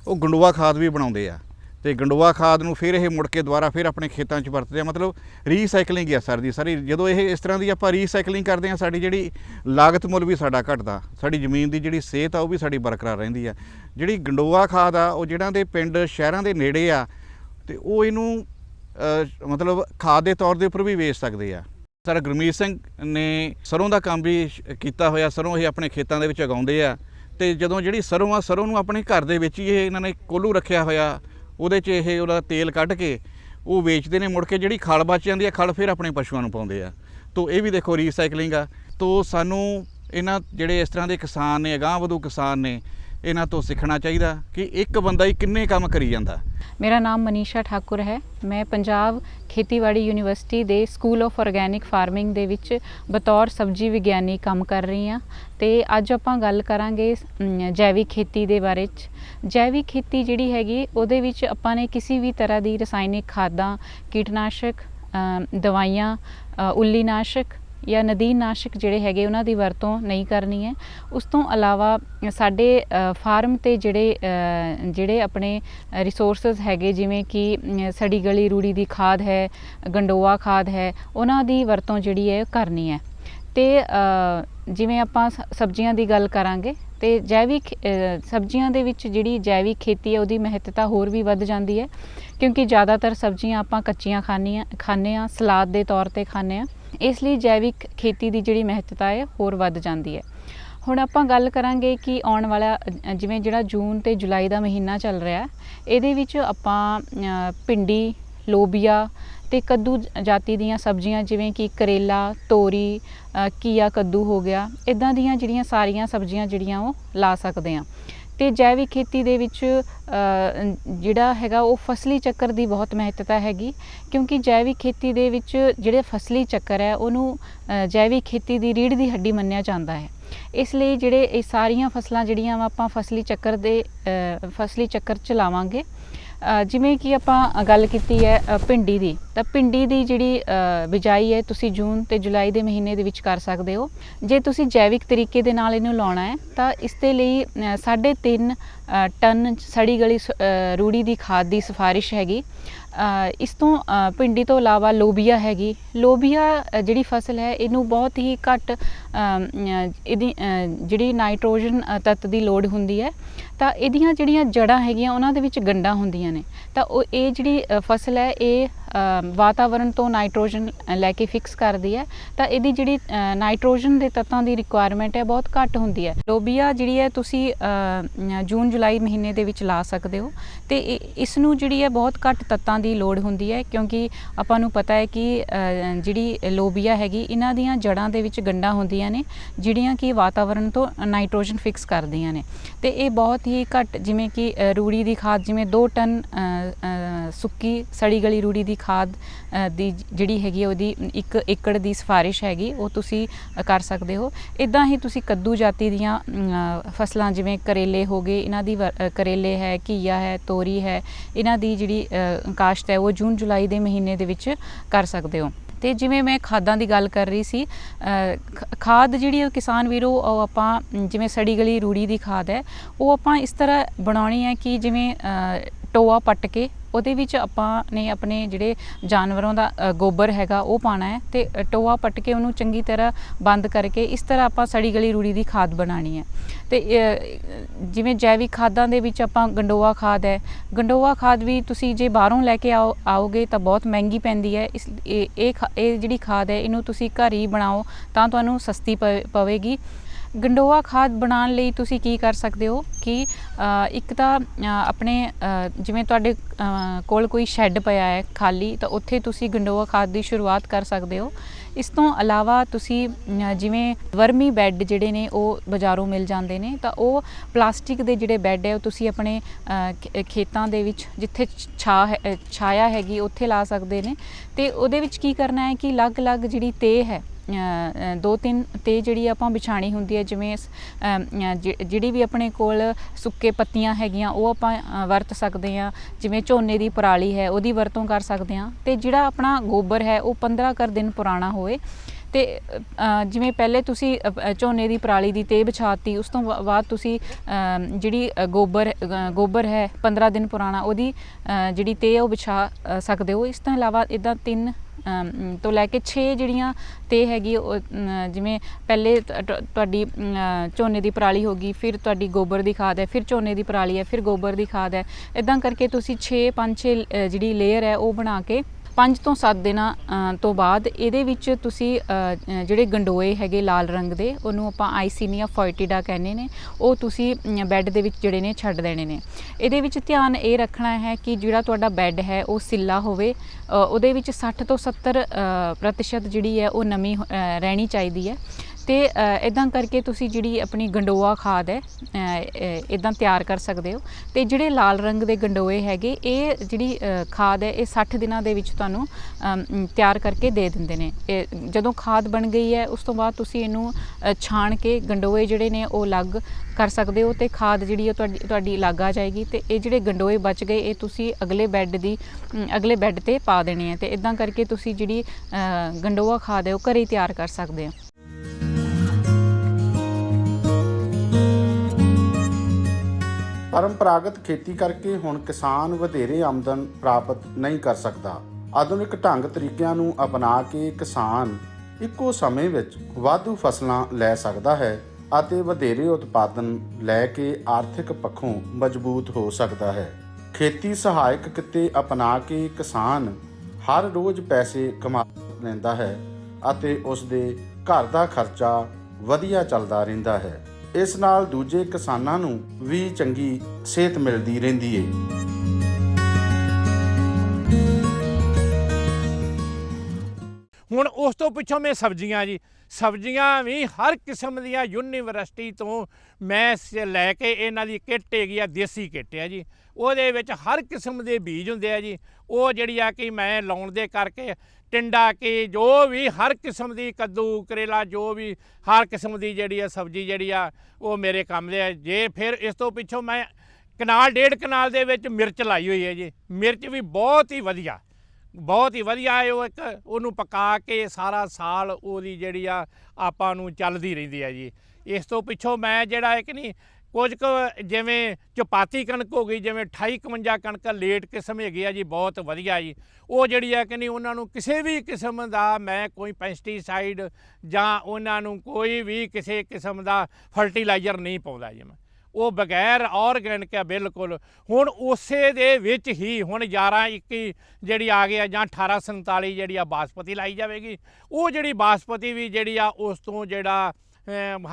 [SPEAKER 3] ਉਹ ਗੰਡੋਆ ਖਾਦ ਵੀ ਬਣਾਉਂਦੇ ਆ। ਤੇ ਗੰਡੋਆ ਖਾਦ ਨੂੰ ਫਿਰ ਇਹ ਮੁੜ ਕੇ ਦੁਬਾਰਾ ਫਿਰ ਆਪਣੇ ਖੇਤਾਂ 'ਚ ਵਰਤਦੇ ਆ। ਮਤਲਬ ਰੀਸਾਈਕਲਿੰਗ ਆ ਸਰ ਦੀ ਸਾਰੀ। ਜਦੋਂ ਇਹ ਇਸ ਤਰ੍ਹਾਂ ਦੀ ਆਪਾਂ ਰੀਸਾਈਕਲਿੰਗ ਕਰਦੇ ਆ, ਸਾਡੀ ਜਿਹੜੀ ਲਾਗਤ ਮੁੱਲ ਵੀ ਸਾਡਾ ਘਟਦਾ। ਸਾਡੀ ਜ਼ਮੀਨ ਦੀ ਜਿਹੜੀ ਸਿਹਤ ਆ, ਉਹ ਵੀ ਸਾਡੀ ਬਰਕਰਾਰ ਰਹਿੰਦੀ ਆ। ਜਿਹੜੀ ਗੰਡੋਆ ਖਾਦ ਆ, ਉਹ ਜਿਹੜਾਂ ਦੇ ਪਿੰਡ, ਸ਼ਹਿਰਾਂ ਦੇ ਨੇੜੇ ਆ, ਤੇ ਉਹ ਇਹਨੂੰ ਮਤਲਬ ਖਾਦ ਦੇ ਤੌਰ ਦੇ ਉੱਪਰ ਵੀ ਵੇਚ ਸਕਦੇ ਆ। ਸਰ ਗੁਰਮੀਤ ਸਿੰਘ ਨੇ ਸਰੋਂ ਦਾ ਕੰਮ ਵੀ ਕੀਤਾ ਹੋਇਆ, ਸਰੋਂ ਇਹ ਆਪਣੇ ਖੇਤਾਂ ਦੇ ਵਿੱਚ ਉਗਾਉਂਦੇ ਆ ਤੇ ਜਦੋਂ ਜਿਹੜੀ ਸਰੋਂ ਆ, ਸਰੋਂ ਨੂੰ ਆਪਣੇ ਘਰ ਦੇ ਵਿੱਚ ਹੀ ਇਹ ਇਹਨਾਂ ਨੇ ਕੋਲੂ ਰੱਖਿਆ ਹੋਇਆ, ਉਹਦੇ 'ਚ ਇਹ ਉਹਦਾ ਤੇਲ ਕੱਢ ਕੇ ਉਹ ਵੇਚਦੇ ਨੇ, ਮੁੜ ਕੇ ਜਿਹੜੀ ਖਲ ਬਚ ਜਾਂਦੀ ਆ, ਖਲ ਫਿਰ ਆਪਣੇ ਪਸ਼ੂਆਂ ਨੂੰ ਪਾਉਂਦੇ ਆ। ਤੋ ਇਹ ਵੀ ਦੇਖੋ ਰੀਸਾਈਕਲਿੰਗ ਆ। ਤੋ ਸਾਨੂੰ ਇਹਨਾਂ ਜਿਹੜੇ ਇਸ ਤਰ੍ਹਾਂ ਦੇ ਕਿਸਾਨ ਨੇ ਅਗਾਂਹ ਵਧੂ ਕਿਸਾਨ ਨੇ ਇਹਨਾਂ ਤੋਂ ਸਿੱਖਣਾ ਚਾਹੀਦਾ ਕਿ ਇੱਕ ਬੰਦਾ ਹੀ ਕਿੰਨੇ ਕੰਮ ਕਰੀ ਜਾਂਦਾ।
[SPEAKER 4] ਮੇਰਾ ਨਾਮ ਮਨੀਸ਼ਾ ਠਾਕੁਰ ਹੈ। ਮੈਂ ਪੰਜਾਬ ਖੇਤੀਬਾੜੀ ਯੂਨੀਵਰਸਿਟੀ ਦੇ ਸਕੂਲ ਆਫ ਆਰਗੈਨਿਕ ਫਾਰਮਿੰਗ ਦੇ ਵਿੱਚ ਬਤੌਰ ਸਬਜੀ ਵਿਗਿਆਨੀ ਕੰਮ ਕਰ ਰਹੀ ਹਾਂ ਤੇ ਅੱਜ ਆਪਾਂ ਗੱਲ ਕਰਾਂਗੇ ਜੈਵਿਕ ਖੇਤੀ ਦੇ ਬਾਰੇ ਚ। ਜੈਵਿਕ ਖੇਤੀ ਜਿਹੜੀ ਹੈਗੀ, ਉਹਦੇ ਵਿੱਚ ਆਪਾਂ ਨੇ ਕਿਸੇ ਵੀ ਤਰ੍ਹਾਂ ਦੀ ਰਸਾਇਣਿਕ ਖਾਦਾਂ, ਕੀਟਨਾਸ਼ਕ ਦਵਾਈਆਂ ਉੱਲੀਨਾਸ਼ਕ ਜਾਂ ਨਦੀਨਾਸ਼ਕ ਜਿਹੜੇ ਹੈਗੇ ਉਹਨਾਂ ਦੀ ਵਰਤੋਂ ਨਹੀਂ ਕਰਨੀ ਹੈ। ਉਸ ਤੋਂ ਇਲਾਵਾ ਸਾਡੇ ਫਾਰਮ ਤੇ ਜਿਹੜੇ ਜਿਹੜੇ ਆਪਣੇ ਰਿਸੋਰਸਸ ਹੈਗੇ ਜਿਵੇਂ ਕਿ ਸੜੀ ਗਲੀ ਰੂੜੀ ਦੀ ਖਾਦ ਹੈ ਗੰਡੋਆ ਖਾਦ ਹੈ ਉਹਨਾਂ ਦੀ ਵਰਤੋਂ ਜਿਹੜੀ ਹੈ ਕਰਨੀ ਹੈ। ਤੇ ਜਿਵੇਂ ਆਪਾਂ ਸ- ਸਬਜ਼ੀਆਂ ਦੀ ਗੱਲ ਕਰਾਂਗੇ ਤੇ ਜੈਵਿਕ ਅ, ਸਬਜ਼ੀਆਂ ਦੇ ਵਿੱਚ ਜਿਹੜੀ ਜੈਵਿਕ ਖੇਤੀ ਹੈ ਉਹਦੀ ਮਹੱਤਤਾ ਹੋਰ ਵੀ ਵੱਧ ਜਾਂਦੀ ਹੈ। ਕਿਉਂਕਿ ਜ਼ਿਆਦਾਤਰ ਸਬਜ਼ੀਆਂ ਆਪਾਂ ਕੱਚੀਆਂ ਖਾਣੀਆਂ ਖਾਂਦੇ ਆ ਸਲਾਦ ਦੇ ਤੌਰ ਤੇ ਖਾਂਦੇ ਆ ਇਸ ਲਈ ਜੈਵਿਕ ਖੇਤੀ ਦੀ ਜਿਹੜੀ ਮਹੱਤਤਾ ਹੈ ਹੋਰ ਵੱਧ ਜਾਂਦੀ ਹੈ। ਹੁਣ ਆਪਾਂ ਗੱਲ ਕਰਾਂਗੇ ਕਿ ਆਉਣ ਵਾਲਾ ਜਿਵੇਂ ਜਿਹੜਾ ਜੂਨ ਤੇ ਜੁਲਾਈ ਦਾ ਮਹੀਨਾ ਚੱਲ ਰਿਹਾ ਇਹਦੇ ਵਿੱਚ ਆਪਾਂ ਅ, ਭਿੰਡੀ ਲੋਬੀਆ ਤੇ ਕੱਦੂ ਜ- ਜਾਤੀ ਦੀਆਂ ਸਬਜ਼ੀਆਂ ਜਿਵੇਂ ਕਿ ਕਰੇਲਾ ਤੋਰੀ ਅ, ਘੀਆ ਕੱਦੂ ਹੋ ਗਿਆ ਇਦਾਂ ਦੀਆਂ ਜਿਹੜੀਆਂ ਸਾਰੀਆਂ ਸਬਜ਼ੀਆਂ ਜਿਹੜੀਆਂ ਉਹ ਲਾ ਸਕਦੇ ਆ ਤੇ ਜੈਵਿਕ ਖੇਤੀ ਦੇ ਵਿੱਚ ਜਿਹੜਾ ਹੈਗਾ ਉਹ ਫਸਲੀ ਚੱਕਰ ਦੀ ਬਹੁਤ ਮਹੱਤਤਾ ਹੈਗੀ ਕਿਉਂਕਿ ਜੈਵਿਕ ਖੇਤੀ ਦੇ ਵਿੱਚ ਜਿਹੜੇ ਫਸਲੀ ਚੱਕਰ ਹੈ ਉਹਨੂੰ ਜੈਵਿਕ ਖੇਤੀ ਦੀ ਰੀੜ੍ਹ ਦੀ ਹੱਡੀ ਮੰਨਿਆ ਜਾਂਦਾ ਹੈ। ਇਸ ਲਈ ਜਿਹੜੇ ਇਹ ਸਾਰੀਆਂ ਫਸਲਾਂ ਜਿਹੜੀਆਂ ਵਾ ਆਪਾਂ ਫਸਲੀ ਚੱਕਰ ਦੇ ਫਸਲੀ ਚੱਕਰ ਚਲਾਵਾਂਗੇ ਅ, ਜਿਵੇਂ ਕਿ ਆਪਾਂ ਗੱਲ ਕੀਤੀ ਹੈ ਭਿੰਡੀ ਦੀ। ਤਾਂ ਭਿੰਡੀ ਦੀ ਜਿਹੜੀ ਬਿਜਾਈ ਹੈ ਤੁਸੀਂ ਜੂਨ ਤੇ ਜੁਲਾਈ ਦੇ ਮਹੀਨੇ ਦੇ ਵਿੱਚ ਕਰ ਸਕਦੇ ਹੋ। ਜੇ ਤੁਸੀਂ ਜੈਵਿਕ ਤਰੀਕੇ ਦੇ ਨਾਲ ਇਹਨੂੰ ਲਾਉਣਾ ਹੈ ਤਾਂ ਇਸ ਦੇ ਲਈ ਅ, ਸਾਢੇ ਤਿੰਨ ਅ, ਟਨ ਸੜੀ ਗਲੀ ਸ- ਰੂੜੀ ਦੀ ਖਾਦ ਦੀ ਸਿਫਾਰਿਸ਼ ਹੈਗੀ। ਇਸ ਤੋਂ ਭਿੰਡੀ ਤੋਂ ਇਲਾਵਾ ਲੋਬੀਆ ਹੈਗੀ। ਲੋਬੀਆ ਜਿਹੜੀ ਫਸਲ ਹੈ ਇਹਨੂੰ ਬਹੁਤ ਹੀ ਘੱਟ ਇਹਦੀ ਜਿਹੜੀ ਨਾਈਟ੍ਰੋਜਨ ਤੱਤ ਦੀ ਲੋੜ ਹੁੰਦੀ ਹੈ ਤਾਂ ਇਹਦੀਆਂ ਜਿਹੜੀਆਂ ਜੜਾਂ ਹੈਗੀਆਂ ਉਹਨਾਂ ਦੇ ਵਿੱਚ ਗੰਡਾਂ ਹੁੰਦੀਆਂ ਨੇ। ਤਾਂ ਉਹ ਇਹ ਜਿਹੜੀ ਫਸਲ ਹੈ ਇਹ ਅ, ਵਾਤਾਵਰਣ ਤੋਂ ਨਾਈਟ੍ਰੋਜਨ ਲੈ ਕੇ ਫਿਕਸ ਕਰਦੀ ਹੈ। ਤਾਂ ਇਹਦੀ ਜਿਹੜੀ ਨਾਈਟ੍ਰੋਜਨ ਦੇ ਤੱਤਾਂ ਦੀ ਰਿਕੁਆਇਰਮੈਂਟ ਹੈ ਬਹੁਤ ਘੱਟ ਹੁੰਦੀ ਹੈ। ਲੋਬੀਆ ਜਿਹੜੀ ਹੈ ਤੁਸੀਂ ਜੂਨ ਜੁਲਾਈ ਮਹੀਨੇ ਦੇ ਵਿੱਚ ਲਾ ਸਕਦੇ ਹੋ। ਤੇ ਇਹ- ਇਸ ਨੂੰ ਜਿਹੜੀ ਹੈ ਬਹੁਤ ਘੱਟ ਤੱਤਾਂ ਦੀ ਲੋੜ ਹੁੰਦੀ ਹੈ ਕਿਉਂਕਿ ਆਪਾਂ ਨੂੰ ਪਤਾ ਹੈ ਕਿ ਜਿਹੜੀ ਲੋਬੀਆ ਹੈਗੀ ਇਹਨਾਂ ਦੀਆਂ ਜੜਾਂ ਦੇ ਵਿੱਚ ਗੰਡਾਂ ਹੁੰਦੀਆਂ ਨੇ, ਜਿਹੜੀਆਂ ਕਿ ਵਾਤਾਵਰਣ ਤੋਂ ਨਾਈਟ੍ਰੋਜਨ ਫਿਕਸ ਕਰਦੀਆਂ ਨੇ। ਤੇ ਇਹ ਬਹੁਤ ਹੀ ਘੱਟ ਜਿਵੇਂ ਕਿ ਰੂੜੀ ਦੀ ਖਾਦ, ਜਿਵੇਂ 2 ਟਨ ਸੁੱਕੀ ਸੜੀ ਗਲੀ ਰੂੜੀ ਦੀ ਖਾਦ ਦੀ ਜਿਹੜੀ ਹੈਗੀ ਉਹਦੀ 1 ਏਕੜ ਦੀ ਸਿਫਾਰਿਸ਼ ਹੈਗੀ, ਉਹ ਤੁਸੀਂ ਕਰ ਸਕਦੇ ਹੋ। ਇਦਾਂ ਹੀ ਤੁਸੀਂ ਕੱਦੂ ਜਾਤੀ ਦੀਆਂ ਫਸਲਾਂ ਜਿਵੇਂ ਕਰੇਲੇ ਹੋ ਗਏ, ਇਹਨਾਂ ਦੀ ਵਰ- ਕਰੇਲੇ ਹੈ, ਘੀਆ ਹੈ, ਤੋਰੀ ਹੈ, ਇਹਨਾਂ ਦੀ ਜਿਹੜੀ ਕਾਸ਼ਤ ਹੈ, ਉਹ ਜੂਨ ਜੁਲਾਈ ਦੇ ਮਹੀਨੇ ਦੇ ਵਿੱਚ ਕਰ ਸਕਦੇ ਹੋ। ਤੇ ਜਿਵੇਂ ਮੈਂ ਖਾਦਾਂ ਦੀ ਗੱਲ ਕਰ ਰਹੀ ਸੀ ਖਾਦ ਜਿਹੜੀ ਉਹ ਕਿਸਾਨ ਵੀਰੋ, ਉਹ ਆਪਾਂ ਜਿਵੇਂ ਸੜੀ ਗਲੀ ਰੂੜੀ ਦੀ ਖਾਦ ਹੈ, ਉਹ ਆਪਾਂ ਇਸ ਤਰ੍ਹਾਂ ਬਣਾਉਣੀ ਹੈ ਕਿ ਜਿਵੇਂ ਟੋਆ ਪੱਟ ਕੇ ਉਹਦੇ ਵਿੱਚ ਆਪਾਂ ਨੇ ਆਪਣੇ ਜਿਹੜੇ ਜਾਨਵਰਾਂ ਦਾ ਗੋਬਰ ਹੈਗਾ, ਉਹ ਪਾਣਾ ਹੈ ਤੇ ਟੋਆ ਪੱਟ ਕੇ ਉਹਨੂੰ ਚੰਗੀ ਤਰ੍ਹਾਂ ਬੰਦ ਕਰਕੇ ਇਸ ਤਰ੍ਹਾਂ ਆਪਾਂ ਸੜੀ ਗਲੀ ਰੂੜੀ ਦੀ ਖਾਦ ਬਣਾਣੀ ਹੈ। ਤੇ ਜਿਵੇਂ ਜੈਵਿਕ ਖਾਦਾਂ ਦੇ ਵਿੱਚ ਆਪਾਂ ਗੰਡੋਆ ਖਾਦ ਹੈ, ਗੰਡੋਆ ਖਾਦ ਵੀ ਤੁਸੀਂ ਜੇ ਬਾਹਰੋਂ ਲੈ ਕੇ ਆਓ, ਆਓਗੇ ਤਾਂ ਬਹੁਤ ਮਹਿੰਗੀ ਪੈਂਦੀ ਹੈ। ਇਸ, ਇਹ ਇਹ ਖਾ- ਇਹ ਜਿਹੜੀ ਖਾਦ ਹੈ, ਇਹਨੂੰ ਤੁਸੀਂ ਘਰ ਹੀ ਬਣਾਓ ਤਾਂ ਤੁਹਾਨੂੰ ਸਸਤੀ ਪਵੇਗੀ। ਗੰਡੋਆ ਖਾਦ ਬਣਾਉਣ ਲਈ ਤੁਸੀਂ ਕੀ ਕਰ ਸਕਦੇ ਹੋ ਕਿ ਇੱਕ ਤਾਂ ਆਪਣੇ ਜਿਵੇਂ ਤੁਹਾਡੇ ਕੋਲ ਕੋਈ ਸ਼ੈੱਡ ਪਿਆ ਹੈ ਖਾਲੀ, ਤਾਂ ਉੱਥੇ ਤੁਸੀਂ ਗੰਡੋਆ ਖਾਦ ਦੀ ਸ਼ੁਰੂਆਤ ਕਰ ਸਕਦੇ ਹੋ। ਇਸ ਤੋਂ ਇਲਾਵਾ ਤੁਸੀਂ ਜਿਵੇਂ ਵਰਮੀ ਬੈੱਡ ਜਿਹੜੇ ਨੇ, ਉਹ ਬਾਜ਼ਾਰੋਂ ਮਿਲ ਜਾਂਦੇ ਨੇ, ਤਾਂ ਉਹ ਪਲਾਸਟਿਕ ਦੇ ਜਿਹੜੇ ਬੈੱਡ ਹੈ, ਉਹ ਤੁਸੀਂ ਆਪਣੇ ਖੇਤਾਂ ਦੇ ਵਿੱਚ, ਜਿੱਥੇ ਛਾ ਹੈ, ਛਾਇਆ ਹੈਗੀ, ਉੱਥੇ ਲਾ ਸਕਦੇ ਨੇ। ਤੇ ਉਹਦੇ ਵਿੱਚ ਕੀ ਕਰਨਾ ਹੈ ਕਿ ਅਲੱਗ-ਅਲੱਗ ਜਿਹੜੀ ਤੇਹ ਹੈ ਦੋ ਤਿੰਨ ਤੇ ਜਿਹੜੀ ਆਪਾਂ ਵਿਛਾਣੀ ਹੁੰਦੀ ਹੈ, ਜਿਵੇਂ ਜਿਹੜੀ ਵੀ ਆਪਣੇ ਕੋਲ ਸੁੱਕੇ ਪੱਤੀਆਂ ਹੈਗੀਆਂ, ਉਹ ਆਪਾਂ ਵਰਤ ਸਕਦੇ ਹਾਂ। ਜਿਵੇਂ ਝੋਨੇ ਦੀ ਪਰਾਲੀ ਹੈ, ਉਹਦੀ ਵਰਤੋਂ ਕਰ ਸਕਦੇ ਹਾਂ। ਤੇ ਜਿਹੜਾ ਆਪਣਾ ਗੋਬਰ ਹੈ, ਉਹ 15 ਕਰ ਦਿਨ ਪੁਰਾਣਾ ਹੋਵੇ। ਤੇ ਜਿਵੇਂ ਪਹਿਲੇ ਤੁਸੀਂ ਝੋਨੇ ਦੀ ਪਰਾਲੀ ਦੀ ਤੇਹ ਵਿਛਾਤੀ, ਉਸ ਤੋਂ ਬਾਅਦ ਤੁਸੀਂ ਜਿਹੜੀ ਗੋਬਰ ਗੋਬਰ ਹੈ 15 ਦਿਨ ਪੁਰਾਣਾ, ਉਹਦੀ ਜਿਹੜੀ ਤੇਹ ਉਹ ਵਿਛਾ ਸਕਦੇ ਹੋ। ਇਸ ਤੋਂ ਇਲਾਵਾ ਇਦਾਂ ਤਿੰਨ ਤੋਂ ਲੈ ਕੇ 6 ਜਿਹੜੀਆਂ ਤੇ ਹੈਗੀ ਉਹ, ਜਿਵੇਂ ਪਹਿਲੇ ਤੁਹਾਡੀ ਝੋਨੇ ਦੀ ਪਰਾਲੀ ਹੋ ਗਈ ਫਿਰ ਤੁਹਾਡੀ ਗੋਬਰ ਦੀ ਖਾਦ ਹੈ ਫਿਰ ਝੋਨੇ ਦੀ ਪਰਾਲੀ ਹੈ ਫਿਰ ਗੋਬਰ ਦੀ ਖਾਦ ਹੈ। ਇਦਾਂ ਕਰਕੇ ਤੁਸੀਂ 6 5 6 ਜਿਹੜੀ ਲੇਅਰ ਹੈ ਉਹ ਬਣਾ ਕੇ 5 ਤੋਂ 7 ਦਿਨਾਂ ਤੋਂ ਬਾਅਦ ਇਹਦੇ ਵਿੱਚ ਤੁਸੀਂ ਜਿਹੜੇ ਗੰਡੋਏ ਹੈਗੇ ਲਾਲ ਰੰਗ ਦੇ ਉਹਨੂੰ ਆਪਾਂ ਆਈਸੀਨੀਆ ਫੋਇਟਿਡਾ ਕਹਿੰਦੇ ਨੇ ਉਹ ਤੁਸੀਂ ਬੈੱਡ ਦੇ ਵਿੱਚ ਜਿਹੜੇ ਨੇ ਛੱਡ ਦੇਣੇ ਨੇ। ਇਹਦੇ ਵਿੱਚ ਧਿਆਨ ਇਹ ਰੱਖਣਾ ਹੈ ਕਿ ਜਿਹੜਾ ਤੁਹਾਡਾ ਬੈੱਡ ਹੈ ਉਹ ਸਿੱਲਾ ਹੋਵੇ ਉਹਦੇ ਵਿੱਚ 60 ਤੋਂ 70 ਅ, ਪ੍ਰਤੀਸ਼ਤ ਜਿਹੜੀ ਹੈ ਉਹ ਨਮੀ ਰਹਿਣੀ ਚਾਹੀਦੀ ਹੈ। ਤੇ ਇਦਾਂ ਕਰਕੇ ਤੁਸੀਂ ਜਿਹੜੀ ਆਪਣੀ ਗੰਡੋਆ ਖਾਦ ਹੈ ਇਦਾਂ ਤਿਆਰ ਕਰ ਸਕਦੇ ਹੋ। ਤੇ ਜਿਹੜੇ ਲਾਲ ਰੰਗ ਦੇ ਗੰਡੋਏ ਹੈਗੇ, ਇਹ ਜਿਹੜੀ ਖਾਦ ਹੈ, ਇਹ 60 ਦਿਨਾਂ ਦੇ ਵਿੱਚ ਤੁਹਾਨੂੰ ਤਿਆਰ ਕਰਕੇ ਦੇ ਦਿੰਦੇ ਨੇ। ਇਹ ਜਦੋਂ ਖਾਦ ਬਣ ਗਈ ਹੈ, ਉਸ ਤੋਂ ਬਾਅਦ ਤੁਸੀਂ ਇਹਨੂੰ ਛਾਣ ਕੇ ਗੰਡੋਏ ਜਿਹੜੇ ਨੇ, ਉਹ ਅਲੱਗ ਕਰ ਸਕਦੇ ਹੋ ਤੇ ਖਾਦ ਜਿਹੜੀ ਉਹ ਤੁਹਾਡੀ ਤੁਹਾਡੀ ਅਲੱਗ ਆ ਜਾਏਗੀ ਤੇ ਇਹ ਜਿਹੜੇ ਗੰਡੋਏ ਬਚ ਗਏ, ਇਹ ਤੁਸੀਂ ਅਗਲੇ ਬੈੱਡ ਦੀ ਅਗਲੇ ਬੈੱਡ ਤੇ ਪਾ ਦੇਣੇ ਆ। ਤੇ ਇਦਾਂ ਕਰਕੇ ਤੁਸੀਂ ਜਿਹੜੀ ਗੰਡੋਆ ਖਾਦ ਹੈ, ਉਹ ਘਰੇ ਹੀ ਤਿਆਰ ਕਰ ਸਕਦੇ ਹੋ।
[SPEAKER 1] ਪਰੰਪਰਾਗਤ ਖੇਤੀ ਕਰਕੇ ਹੁਣ ਕਿਸਾਨ ਵਧੇਰੇ ਆਮਦਨ ਪ੍ਰਾਪਤ ਨਹੀਂ ਕਰ ਸਕਦਾ। ਆਧੁਨਿਕ ਢੰਗ ਤਰੀਕਿਆਂ ਨੂੰ ਅਪਣਾ ਕੇ ਕਿਸਾਨ ਇੱਕੋ ਸਮੇਂ ਵਿੱਚ ਵਾਧੂ ਫਸਲਾਂ ਲੈ ਸਕਦਾ ਹੈ ਅਤੇ ਵਧੇਰੇ ਉਤਪਾਦਨ ਲੈ ਕੇ ਆਰਥਿਕ ਪੱਖੋਂ ਮਜ਼ਬੂਤ ਹੋ ਸਕਦਾ ਹੈ। ਖੇਤੀ ਸਹਾਇਕ ਕਿੱਤੇ ਅਪਣਾ ਕੇ ਕਿਸਾਨ ਹਰ ਰੋਜ਼ ਪੈਸੇ ਕਮਾ ਲੈਂਦਾ ਹੈ ਅਤੇ ਉਸ ਦੇ ਘਰ ਦਾ ਖਰਚਾ ਵਧੀਆ ਚੱਲਦਾ ਰਹਿੰਦਾ ਹੈ। ਇਸ ਨਾਲ ਦੂਜੇ ਕਿਸਾਨਾਂ ਨੂੰ ਵੀ ਚੰਗੀ ਸਿਹਤ ਮਿਲਦੀ ਰਹਿੰਦੀ ਹੈ
[SPEAKER 2] ਹੁਣ ਉਸ ਤੋਂ ਪਿੱਛੋਂ ਮੈਂ ਸਬਜ਼ੀਆਂ ਜੀ। ਸਬਜ਼ੀਆਂ ਵੀ ਹਰ ਕਿਸਮ ਦੀਆਂ ਯੂਨੀਵਰਸਿਟੀ ਤੋਂ ਮੈਂ ਲੈ ਕੇ ਇਹਨਾਂ ਦੀ ਕਿੱਟ ਹੈਗੀ ਆ, ਦੇਸੀ ਕਿੱਟ ਆ ਜੀ। ਉਹਦੇ ਵਿੱਚ ਹਰ ਕਿਸਮ ਦੇ ਬੀਜ ਹੁੰਦੇ ਆ ਜੀ। ਉਹ ਜਿਹੜੀ ਆ ਕਿ ਮੈਂ ਲਾਉਣ ਦੇ ਕਰਕੇ ਟਿੰਡਾ ਕੇ, ਜੋ ਵੀ ਹਰ ਕਿਸਮ ਦੀ ਕੱਦੂ, ਕਰੇਲਾ, ਜੋ ਵੀ ਹਰ ਕਿਸਮ ਦੀ ਜਿਹੜੀ ਆ ਸਬਜ਼ੀ ਜਿਹੜੀ ਆ, ਉਹ ਮੇਰੇ ਕੰਮ ਦੇ ਆ। ਜੇ ਫਿਰ ਇਸ ਤੋਂ ਪਿੱਛੋਂ ਮੈਂ ਕਨਾਲ, ਡੇਢ ਕਨਾਲ ਦੇ ਵਿੱਚ ਮਿਰਚ ਲਾਈ ਹੋਈ ਹੈ ਜੀ। ਮਿਰਚ ਵੀ ਬਹੁਤ ਹੀ ਵਧੀਆ, ਬਹੁਤ ਹੀ ਵਧੀਆ ਹੈ ਉਹ ਇੱਕ। ਉਹਨੂੰ ਪਕਾ ਕੇ ਸਾਰਾ ਸਾਲ ਉਹਦੀ ਜਿਹੜੀ ਆ, ਆਪਾਂ ਨੂੰ ਚੱਲਦੀ ਰਹਿੰਦੀ ਹੈ ਜੀ। ਇਸ ਤੋਂ ਪਿੱਛੋਂ ਮੈਂ ਜਿਹੜਾ ਇੱਕ ਨਹੀਂ ਕੁਝ ਕੁ ਜਿਵੇਂ ਚਪਾਤੀ ਕਣਕ ਹੋ ਗਈ, ਜਿਵੇਂ 28 51 ਕਣਕ ਲੇਟ ਕਿਸਮ ਹੈਗੀ ਆ ਜੀ, ਬਹੁਤ ਵਧੀਆ ਜੀ। ਉਹ ਜਿਹੜੀ ਆ ਕਿ ਨਹੀਂ ਉਹਨਾਂ ਨੂੰ ਕਿਸੇ ਵੀ ਕਿਸਮ ਦਾ ਮੈਂ ਕੋਈ ਪੈਸਟੀਸਾਈਡ ਜਾਂ ਉਹਨਾਂ ਨੂੰ ਕੋਈ ਵੀ ਕਿਸੇ ਕਿਸਮ ਦਾ ਫਰਟੀਲਾਈਜ਼ਰ ਨਹੀਂ ਪਾਉਂਦਾ ਜੀ ਮੈਂ। ਉਹ ਬਗੈਰ ਆਰਗੈਨਿਕ ਆ ਬਿਲਕੁਲ। ਹੁਣ ਉਸੇ ਦੇ ਵਿੱਚ ਹੀ ਹੁਣ 11 21 ਜਿਹੜੀ ਆ ਗਿਆ ਜਾਂ 1847 ਜਿਹੜੀ ਆ ਬਾਸਪਤੀ ਲਾਈ ਜਾਵੇਗੀ। ਉਹ ਜਿਹੜੀ ਬਾਸਪਤੀ ਵੀ ਜਿਹੜੀ ਆ ਉਸ ਤੋਂ ਜਿਹੜਾ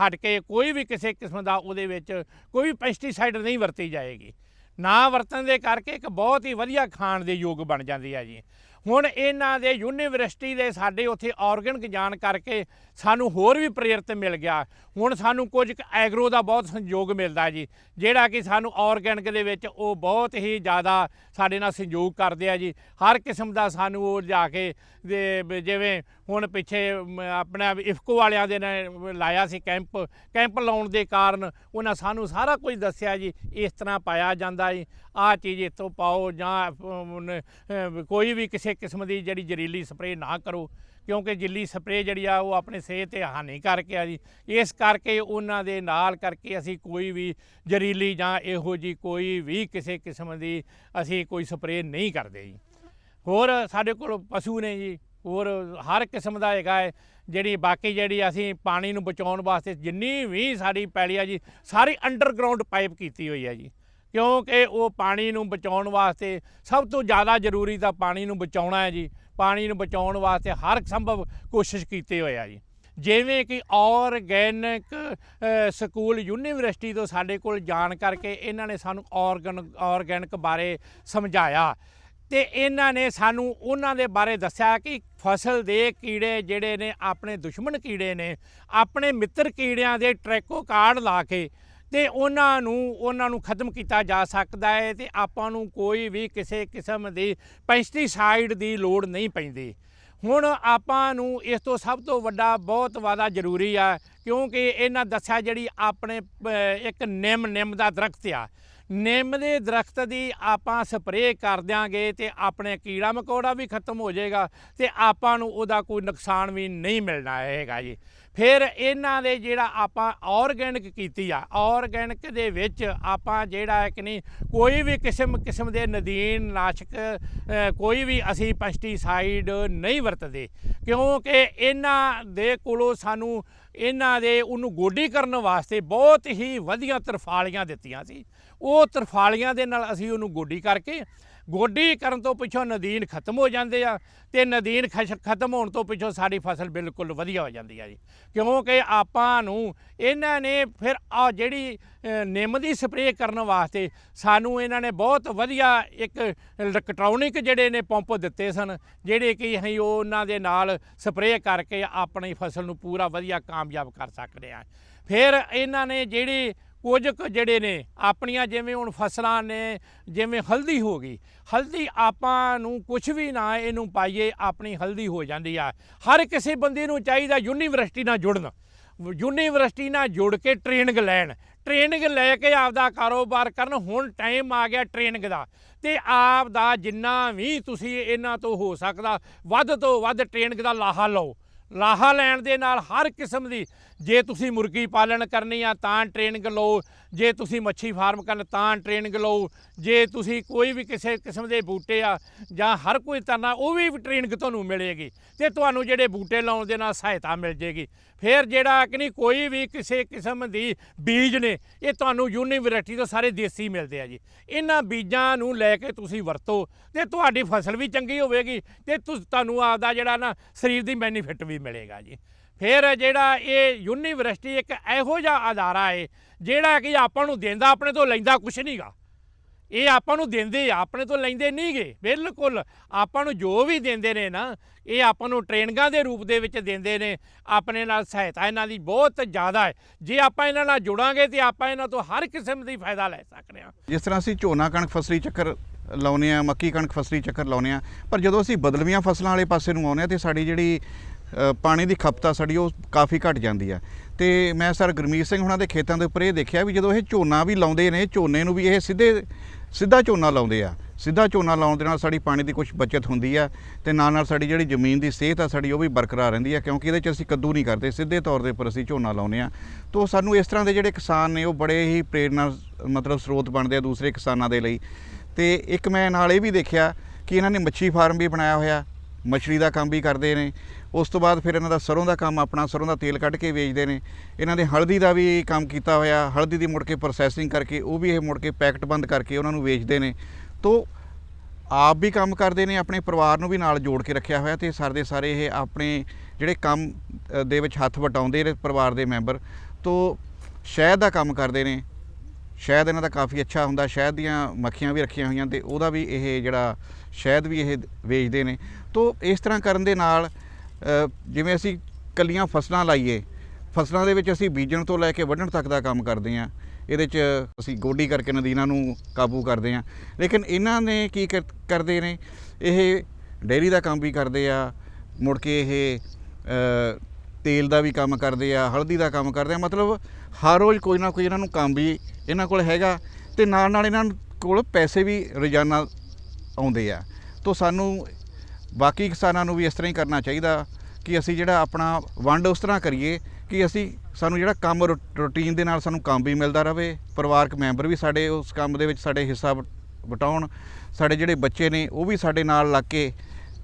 [SPEAKER 2] ਹਟ ਕੇ ਕੋਈ ਵੀ ਕਿਸੇ ਕਿਸਮ ਦਾ ਉਹਦੇ ਵਿੱਚ ਕੋਈ ਵੀ ਪੈਸਟੀਸਾਈਡ ਨਹੀਂ ਵਰਤੀ ਜਾਏਗੀ। ਨਾ ਵਰਤਣ ਦੇ ਕਰਕੇ ਇੱਕ ਬਹੁਤ ਹੀ ਵਧੀਆ ਖਾਣ ਦੇ ਯੋਗ ਬਣ ਜਾਂਦੀ ਹੈ ਜੀ। ਹੁਣ ਇਹਨਾਂ ਦੇ ਯੂਨੀਵਰਸਿਟੀ ਦੇ ਸਾਡੇ ਉੱਥੇ ਆਰਗੈਨਿਕ ਜਾਣ ਕਰਕੇ ਸਾਨੂੰ ਹੋਰ ਵੀ ਪ੍ਰੇਰਿਤ ਮਿਲ ਗਿਆ। ਹੁਣ ਸਾਨੂੰ ਕੁਝ ਕੁ ਐਗਰੋ ਦਾ ਬਹੁਤ ਸੰਯੋਗ ਮਿਲਦਾ ਜੀ। ਜਿਹੜਾ ਕਿ ਸਾਨੂੰ ਆਰਗੈਨਿਕ ਦੇ ਵਿੱਚ ਉਹ ਬਹੁਤ ਹੀ ਜ਼ਿਆਦਾ ਸਾਡੇ ਨਾਲ ਸੰਯੋਗ ਕਰਦੇ ਆ ਜੀ। ਹਰ ਕਿਸਮ ਦਾ ਸਾਨੂੰ ਉਹ ਜਾ ਕੇ ਦੇ- ਜਿਵੇਂ ਹੁਣ ਪਿੱਛੇ ਆਪਣਾ ਇਫਕੋ ਵਾਲਿਆਂ ਦੇ ਨੇ ਲਾਇਆ ਸੀ ਕੈਂਪ ਕੈਂਪ ਲਾਉਣ ਦੇ ਕਾਰਨ ਉਹਨਾਂ ਸਾਨੂੰ ਸਾਰਾ ਕੁਝ ਦੱਸਿਆ ਜੀ, ਇਸ ਤਰ੍ਹਾਂ ਪਾਇਆ ਜਾਂਦਾ ਜੀ, ਆਹ ਚੀਜ਼ ਇੱਥੋਂ ਪਾਓ ਜਾਂ ਕੋਈ ਵੀ ਕਿਸੇ ਕਿਸਮ ਦੀ ਜਿਹੜੀ ਜ਼ਹਿਰੀਲੀ ਸਪਰੇਅ ਨਾ ਕਰੋ, ਕਿਉਂਕਿ ਜਿੱਲੀ ਸਪਰੇਅ ਜਿਹੜੀ ਆ ਉਹ ਆਪਣੇ ਸਿਹਤ ਤੇ ਹਾਨੀ ਕਰਕੇ ਆ ਜੀ, ਇਸ ਕਰਕੇ ਉਹਨਾਂ ਦੇ ਨਾਲ ਕਰਕੇ ਅਸੀਂ ਕੋਈ ਵੀ ਜ਼ਹਿਰੀਲੀ ਜਾਂ ਇਹੋ ਜੀ ਕੋਈ ਵੀ ਕਿਸੇ ਕਿਸਮ ਦੀ ਅਸੀਂ ਕੋਈ ਸਪਰੇਅ ਨਹੀਂ ਕਰਦੇ ਜੀ। ਹੋਰ ਸਾਡੇ ਕੋਲ ਪਸ਼ੂ ਨੇ ਜੀ ਹੋਰ ਹਰ ਕਿਸਮ ਦਾ ਹੈਗਾ ਹੈ, ਜਿਹੜੀ ਬਾਕੀ ਜਿਹੜੀ ਅਸੀਂ ਪਾਣੀ ਨੂੰ ਬਚਾਉਣ ਵਾਸਤੇ ਜਿੰਨੀ ਵੀ ਸਾਡੀ ਪੈਲੀ ਆ ਜੀ, ਸਾਰੀ ਅੰਡਰਗਰਾਉਂਡ ਪਾਈਪ ਕੀਤੀ ਹੋਈ ਹੈ ਜੀ। ਕਿਉਂਕਿ ਉਹ ਪਾਣੀ ਨੂੰ ਬਚਾਉਣ ਵਾਸਤੇ ਸਭ ਤੋਂ ਜ਼ਿਆਦਾ ਜ਼ਰੂਰੀ ਤਾਂ ਪਾਣੀ ਨੂੰ ਬਚਾਉਣਾ ਹੈ ਜੀ। ਪਾਣੀ ਨੂੰ ਬਚਾਉਣ ਵਾਸਤੇ ਹਰ ਸੰਭਵ ਕੋਸ਼ਿਸ਼ ਕੀਤੀ ਹੋਇਆ ਜੀ। ਜਿਵੇਂ ਕਿ ਆਰਗੈਨਿਕ ਸਕੂਲ ਯੂਨੀਵਰਸਿਟੀ ਤੋਂ ਸਾਡੇ ਕੋਲ ਜਾਣ ਕਰਕੇ ਇਹਨਾਂ ਨੇ ਸਾਨੂੰ ਆਰਗਨ ਆਰਗੈਨਿਕ ਬਾਰੇ ਸਮਝਾਇਆ। ਤੇ ਇਹਨਾਂ ਨੇ ਸਾਨੂੰ ਉਹਨਾਂ ਦੇ ਬਾਰੇ ਦੱਸਿਆ ਕਿ ਫਸਲ ਦੇ ਕੀੜੇ ਜਿਹੜੇ ਨੇ, ਆਪਣੇ ਦੁਸ਼ਮਣ ਕੀੜੇ ਨੇ, ਆਪਣੇ ਮਿੱਤਰ ਕੀੜਿਆਂ ਦੇ ਟਰੈਕੋ ਕਾਰਡ ਲਾ ਕੇ ਤੇ ਉਹਨਾਂ ਨੂੰ ਉਹਨਾਂ ਨੂੰ ਖਤਮ ਕੀਤਾ ਜਾ ਸਕਦਾ ਹੈ ਤੇ ਆਪਾਂ ਨੂੰ ਕੋਈ ਵੀ ਕਿਸੇ ਕਿਸਮ ਦੀ ਪੈਸਟੀਸਾਈਡ ਦੀ ਲੋੜ ਨਹੀਂ ਪੈਂਦੀ। ਹੁਣ ਆਪਾਂ ਨੂੰ ਇਸ ਤੋਂ ਸਭ ਤੋਂ ਵੱਡਾ ਬਹੁਤ ਵਾਦਾ ਜ਼ਰੂਰੀ ਆ ਕਿਉਂਕਿ ਇਹਨਾਂ ਦੱਸਿਆ ਜਿਹੜੀ ਆਪਣੇ ਇੱਕ ਨਿੰਮ ਨਿੰਮ ਦਾ ਦਰਖਤ ਆ। ਨਿੰਮ ਦੇ ਦਰਖਤ ਦੀ ਆਪਾਂ ਸਪਰੇਅ ਕਰ ਦਿਆਂਗੇ ਤੇ ਆਪਣੇ ਕੀੜਾ ਮਕੌੜਾ ਵੀ ਖਤਮ ਹੋ ਜਾਏਗਾ ਤੇ ਆਪਾਂ ਨੂੰ ਉਹਦਾ ਕੋਈ ਨੁਕਸਾਨ ਵੀ ਨਹੀਂ ਮਿਲਣਾ ਹੈਗਾ ਜੀ। ਫਿਰ ਇਹਨਾਂ ਦੇ ਜਿਹੜਾ ਆਪਾਂ ਆਰਗੈਨਿਕ ਕੀਤੀ ਆ ਆਰਗੈਨਿਕ ਦੇ ਵਿੱਚ ਆਪਾਂ ਜਿਹੜਾ ਕਿ ਨਹੀਂ, ਕੋਈ ਵੀ ਕਿਸਮ ਕਿਸਮ ਦੇ ਨਦੀਨ ਨਾਸ਼ਕ ਕੋਈ ਵੀ ਅਸੀਂ ਪੈਸਟੀਸਾਈਡ ਨਹੀਂ ਵਰਤਦੇ। ਕਿਉਂਕਿ ਇਹਨਾਂ ਦੇ ਕੋਲੋਂ ਸਾਨੂੰ ਇਹਨਾਂ ਦੇ ਉਹਨੂੰ ਗੋਡੀ ਕਰਨ ਵਾਸਤੇ ਬਹੁਤ ਹੀ ਵਧੀਆ ਤਰਫਾਲੀਆਂ ਦਿੱਤੀਆਂ ਸੀ। ਉਹ ਤਰਫਾਲੀਆਂ ਦੇ ਨਾਲ ਅਸੀਂ ਉਹਨੂੰ ਗੋਡੀ ਕਰਕੇ ਗੋਡੀ ਕਰਨ ਤੋਂ ਪਿੱਛੋਂ ਨਦੀਨ ਖਤਮ ਹੋ ਜਾਂਦੇ ਆ ਤੇ ਨਦੀਨ ਖਤਮ ਹੋਣ ਤੋਂ ਪਿੱਛੋਂ ਸਾਡੀ ਫਸਲ ਬਿਲਕੁਲ ਵਧੀਆ ਹੋ ਜਾਂਦੀ ਆ ਜੀ। ਕਿਉਂਕਿ ਆਪਾਂ ਨੂੰ ਇਹਨਾਂ ਨੇ ਫਿਰ ਆ ਜਿਹੜੀ ਨਿੰਮ ਦੀ ਸਪਰੇਅ ਕਰਨ ਵਾਸਤੇ ਸਾਨੂੰ ਇਹਨਾਂ ਨੇ ਬਹੁਤ ਵਧੀਆ ਇੱਕ ਇਲੈਕਟ੍ਰੋਨਿਕ ਜਿਹੜੇ ਨੇ ਪੰਪ ਦਿੱਤੇ ਸਨ, ਜਿਹੜੇ ਕਿ ਅਸੀਂ ਉਹ ਉਹਨਾਂ ਦੇ ਨਾਲ ਸਪਰੇਅ ਕਰਕੇ ਆਪਣੀ ਫਸਲ ਨੂੰ ਪੂਰਾ ਵਧੀਆ ਕਾਮਯਾਬ ਕਰ ਸਕਦੇ ਆ। ਫਿਰ ਇਹਨਾਂ ਨੇ ਜਿਹੜੀ ਕੁਝ ਕੁ ਜਿਹੜੇ ਨੇ, ਆਪਣੀਆਂ ਜਿਵੇਂ ਹੁਣ ਫਸਲਾਂ ਨੇ, ਜਿਵੇਂ ਹਲਦੀ ਹੋ ਗਈ, ਹਲਦੀ ਆਪਾਂ ਨੂੰ ਕੁਝ ਵੀ ਨਾ ਇਹਨੂੰ ਪਾਈਏ, ਆਪਣੀ ਹਲਦੀ ਹੋ ਜਾਂਦੀ ਆ। ਹਰ ਕਿਸੇ ਬੰਦੇ ਨੂੰ ਚਾਹੀਦਾ ਯੂਨੀਵਰਸਿਟੀ ਨਾਲ ਜੁੜਨ। ਯੂਨੀਵਰਸਿਟੀ ਨਾਲ ਜੁੜ ਕੇ ਟ੍ਰੇਨਿੰਗ ਲੈਣ। ਟ੍ਰੇਨਿੰਗ ਲੈ ਕੇ ਆਪਦਾ ਕਾਰੋਬਾਰ ਕਰਨ, ਹੁਣ ਟਾਈਮ ਆ ਗਿਆ ਟ੍ਰੇਨਿੰਗ ਦਾ। ਤੇ ਆਪ ਦਾ ਜਿੰਨਾ ਵੀ ਤੁਸੀਂ ਇਹਨਾਂ ਤੋਂ ਹੋ ਸਕਦਾ, ਵੱਧ ਤੋਂ ਵੱਧ ਟ੍ਰੇਨਿੰਗ ਦਾ ਲਾਹਾ ਲਓ। ਲਾਹਾ ਲੈਣ ਦੇ ਨਾਲ ਹਰ ਕਿਸਮ ਦੀ ਜੇ ਤੁਸੀਂ ਮੁਰਗੀ ਪਾਲਣ ਕਰਨੀ ਆ, ਤਾਂ ਟ੍ਰੇਨਿੰਗ ਲਓ। ਜੇ ਤੁਸੀਂ ਮੱਛੀ ਫਾਰਮ ਕਰਨ, ਤਾਂ ਟ੍ਰੇਨਿੰਗ ਲਓ। ਜੇ ਤੁਸੀਂ ਕੋਈ ਵੀ ਕਿਸੇ ਕਿਸਮ ਦੇ ਬੂਟੇ ਆ, ਜਾਂ ਹਰ ਕੋਈ ਤਰ੍ਹਾਂ ਉਹ ਵੀ ਟ੍ਰੇਨਿੰਗ ਤੁਹਾਨੂੰ ਮਿਲੇਗੀ ਤੇ ਤੁਹਾਨੂੰ ਜਿਹੜੇ ਬੂਟੇ ਲਾਉਣ ਦੇ ਨਾਲ ਸਹਾਇਤਾ ਮਿਲ ਜੇਗੀ। ਫਿਰ ਜਿਹੜਾ ਕਿ ਨਹੀਂ, ਕੋਈ ਵੀ ਕਿਸੇ ਕਿਸਮ ਦੀ ਬੀਜ ਨੇ, ਇਹ ਤੁਹਾਨੂੰ ਯੂਨੀਵਰਸਿਟੀ ਤੋਂ ਸਾਰੇ ਦੇਸੀ ਮਿਲਦੇ ਆ ਜੀ। ਇਹਨਾਂ ਬੀਜਾਂ ਨੂੰ ਲੈ ਕੇ ਤੁਸੀਂ ਵਰਤੋ ਤੇ ਤੁਹਾਡੀ ਫਸਲ ਵੀ ਚੰਗੀ ਹੋਵੇਗੀ ਤੇ ਤੁਹਾਨੂੰ ਆਪਦਾ ਜਿਹੜਾ ਨਾ ਸਰੀਰ ਦੀ ਬੈਨੀਫਿਟ ਵੀ ਮਿਲੇਗਾ ਜੀ। ਫਿਰ ਜਿਹੜਾ ਇਹ ਯੂਨੀਵਰਸਿਟੀ ਇੱਕ ਇਹੋ ਜਿਹਾ ਅਦਾਰਾ ਹੈ ਜਿਹੜਾ ਕਿ ਆਪਾਂ ਨੂੰ ਦਿੰਦਾ, ਆਪਣੇ ਤੋਂ ਲੈਂਦਾ ਕੁਛ ਨਹੀਂਗਾ ਇਹ ਆਪਾਂ ਨੂੰ ਦਿੰਦੇ ਆ, ਆਪਣੇ ਤੋਂ ਲੈਂਦੇ ਨਹੀਂਗੇ ਬਿਲਕੁਲ। ਆਪਾਂ ਨੂੰ ਜੋ ਵੀ ਦਿੰਦੇ ਨੇ ਨਾ, ਇਹ ਆਪਾਂ ਨੂੰ ਟ੍ਰੇਨਿੰਗਾਂ ਦੇ ਰੂਪ ਦੇ ਵਿੱਚ ਦਿੰਦੇ ਨੇ। ਆਪਣੇ ਨਾਲ ਸਹਾਇਤਾ ਇਹਨਾਂ ਦੀ ਬਹੁਤ ਜ਼ਿਆਦਾ ਹੈ ਜੇ ਆਪਾਂ ਇਹਨਾਂ ਨਾਲ ਜੁੜਾਂਗੇ ਤੇ ਆਪਾਂ ਇਹਨਾਂ ਤੋਂ ਹਰ ਕਿਸਮ ਦੀ ਫਾਇਦਾ ਲੈ ਸਕਦੇ ਹਾਂ।
[SPEAKER 3] ਜਿਸ ਤਰ੍ਹਾਂ ਅਸੀਂ ਝੋਨਾ ਕਣਕ ਫਸਲੀ ਚੱਕਰ ਲਾਉਨੇ ਆ ਮੱਕੀ ਕਣਕ ਫਸਲੀ ਚੱਕਰ ਲਾਉਨੇ ਆ ਪਰ ਜਦੋਂ ਅਸੀਂ ਬਦਲਵੀਆਂ ਫਸਲਾਂ ਵਾਲੇ ਪਾਸੇ ਨੂੰ ਆਉਂਦੇ ਆ ਤੇ ਸਾਡੀ ਜਿਹੜੀ ਪਾਣੀ ਦੀ ਖਪਤ ਆ ਸਾਡੀ ਉਹ ਕਾਫੀ ਘਟ ਜਾਂਦੀ ਆ। ਤੇ ਮੈਂ ਸਰ ਗੁਰਮੀਤ ਸਿੰਘ ਹੁਣਾਂ ਦੇ ਖੇਤਾਂ ਦੇ ਉੱਪਰ ਇਹ ਦੇਖਿਆ ਵੀ ਜਦੋਂ ਇਹ ਝੋਨਾ ਵੀ ਲਾਉਂਦੇ ਨੇ, ਝੋਨੇ ਨੂੰ ਵੀ ਇਹ ਸਿੱਧੇ, ਸਿੱਧਾ ਝੋਨਾ ਲਾਉਂਦੇ ਆ। ਸਿੱਧਾ ਝੋਨਾ ਲਾਉਣ ਦੇ ਨਾਲ ਸਾਡੀ ਪਾਣੀ ਦੀ ਕੁਝ ਬਚਤ ਹੁੰਦੀ ਆ ਤੇ ਨਾਲ ਨਾਲ ਸਾਡੀ ਜਿਹੜੀ ਜ਼ਮੀਨ ਦੀ ਸਿਹਤ ਆ ਸਾਡੀ ਉਹ ਵੀ ਬਰਕਰਾਰ ਰਹਿੰਦੀ ਆ ਕਿਉਂਕਿ ਇਹਦੇ 'ਚ ਅਸੀਂ ਕੱਦੂ ਨਹੀਂ ਕਰਦੇ, ਸਿੱਧੇ ਤੌਰ ਦੇ ਉੱਪਰ ਅਸੀਂ ਝੋਨਾ ਲਾਉਂਦੇ ਆ। ਤੋਂ ਸਾਨੂੰ ਇਸ ਤਰ੍ਹਾਂ ਦੇ ਜਿਹੜੇ ਕਿਸਾਨ ਨੇ ਉਹ ਬੜੇ ਹੀ ਪ੍ਰੇਰਨਾ ਮਤਲਬ ਸਰੋਤ ਬਣਦੇ ਆ ਦੂਸਰੇ ਕਿਸਾਨਾਂ ਦੇ ਲਈ। ਤੇ ਇੱਕ ਮੈਂ ਨਾਲ ਇਹ ਵੀ ਦੇਖਿਆ ਕਿ ਇਹਨਾਂ ਨੇ ਮੱਛੀ ਫਾਰਮ ਵੀ ਬਣਾਇਆ ਹੋਇਆ। ਮਛਲੀ ਦਾ ਕੰਮ ਵੀ ਕਰਦੇ ਨੇ। ਉਸ ਤੋਂ ਬਾਅਦ ਫਿਰ ਇਹਨਾਂ ਦਾ ਸਰੋਂ ਦਾ ਕੰਮ, ਆਪਣਾ ਸਰੋਂ ਦਾ ਤੇਲ ਕੱਢ ਕੇ ਵੇਚਦੇ ਨੇ। ਇਹਨਾਂ ਨੇ ਹਲਦੀ ਦਾ ਵੀ ਕੰਮ ਕੀਤਾ ਹੋਇਆ। ਹਲਦੀ ਦੀ ਮੁੜ ਕੇ ਪ੍ਰੋਸੈਸਿੰਗ ਕਰਕੇ ਉਹ ਵੀ ਇਹ ਮੁੜ ਕੇ ਪੈਕਟ ਬੰਦ ਕਰਕੇ ਉਹਨਾਂ ਨੂੰ ਵੇਚਦੇ ਨੇ। ਤੋਂ ਆਪ ਵੀ ਕੰਮ ਕਰਦੇ ਨੇ, ਆਪਣੇ ਪਰਿਵਾਰ ਨੂੰ ਵੀ ਨਾਲ ਜੋੜ ਕੇ ਰੱਖਿਆ ਹੋਇਆ ਤੇ ਸਾਰੇ ਦੇ ਸਾਰੇ ਇਹ ਆਪਣੇ ਜਿਹੜੇ ਕੰਮ ਦੇ ਵਿੱਚ ਹੱਥ ਵਟਾਉਂਦੇ ਨੇ ਪਰਿਵਾਰ ਦੇ ਮੈਂਬਰ। ਤੋਂ ਸ਼ਹਿਦ ਦਾ ਕੰਮ ਕਰਦੇ ਨੇ। ਸ਼ਹਿਦ ਇਹਨਾਂ ਦਾ ਕਾਫੀ ਅੱਛਾ ਹੁੰਦਾ। ਸ਼ਹਿਦ ਦੀਆਂ ਮੱਖੀਆਂ ਵੀ ਰੱਖੀਆਂ ਹੋਈਆਂ ਤੇ ਉਹਦਾ ਵੀ ਇਹ ਜਿਹੜਾ ਸ਼ਹਿਦ ਵੀ ਇਹ ਵੇਚਦੇ ਨੇ। ਤੋਂ ਇਸ ਤਰ੍ਹਾਂ ਕਰਨ ਦੇ ਨਾਲ ਜਿਵੇਂ ਅਸੀਂ ਕੱਲੀਆਂ ਫਸਲਾਂ ਲਾਈਏ, ਫਸਲਾਂ ਦੇ ਵਿੱਚ ਅਸੀਂ ਬੀਜਣ ਤੋਂ ਲੈ ਕੇ ਵੱਢਣ ਤੱਕ ਦਾ ਕੰਮ ਕਰਦੇ ਹਾਂ। ਇਹਦੇ 'ਚ ਅਸੀਂ ਗੋਡੀ ਕਰਕੇ ਨਦੀਨਾਂ ਨੂੰ ਕਾਬੂ ਕਰਦੇ ਹਾਂ। ਲੇਕਿਨ ਇਹਨਾਂ ਨੇ ਕੀ ਕਰਦੇ ਨੇ? ਇਹ ਡੇਅਰੀ ਦਾ ਕੰਮ ਵੀ ਕਰਦੇ ਆ, ਮੁੜ ਕੇ ਇਹ ਤੇਲ ਦਾ ਵੀ ਕੰਮ ਕਰਦੇ ਆ, ਹਲਦੀ ਦਾ ਕੰਮ ਕਰਦੇ ਆ। ਮਤਲਬ ਹਰ ਰੋਜ਼ ਕੋਈ ਨਾ ਕੋਈ ਇਹਨਾਂ ਨੂੰ ਕੰਮ ਵੀ ਇਹਨਾਂ ਕੋਲ ਹੈਗਾ ਤੇ ਨਾਲ ਨਾਲ ਇਹਨਾਂ ਕੋਲ ਪੈਸੇ ਵੀ ਰੋਜ਼ਾਨਾ ਆਉਂਦੇ ਆ। ਤੋਂ ਸਾਨੂੰ ਬਾਕੀ ਕਿਸਾਨਾਂ ਨੂੰ ਵੀ ਇਸ ਤਰ੍ਹਾਂ ਹੀ ਕਰਨਾ ਚਾਹੀਦਾ ਕਿ ਅਸੀਂ ਜਿਹੜਾ ਆਪਣਾ ਵੰਡ ਉਸ ਤਰ੍ਹਾਂ ਕਰੀਏ ਕਿ ਅਸੀਂ ਸਾਨੂੰ ਜਿਹੜਾ ਕੰਮ ਰੋ- ਰੂਟੀਨ ਦੇ ਨਾਲ ਸਾਨੂੰ ਕੰਮ ਵੀ ਮਿਲਦਾ ਰਹੇ ਪਰਿਵਾਰਕ ਮੈਂਬਰ ਵੀ ਸਾਡੇ ਉਸ ਕੰਮ ਦੇ ਵਿੱਚ ਸਾਡੇ ਹਿੱਸਾ ਵ- ਵਟਾਉਣ, ਸਾਡੇ ਜਿਹੜੇ ਬੱਚੇ ਨੇ ਉਹ ਵੀ ਸਾਡੇ ਨਾਲ ਲੱਗ ਕੇ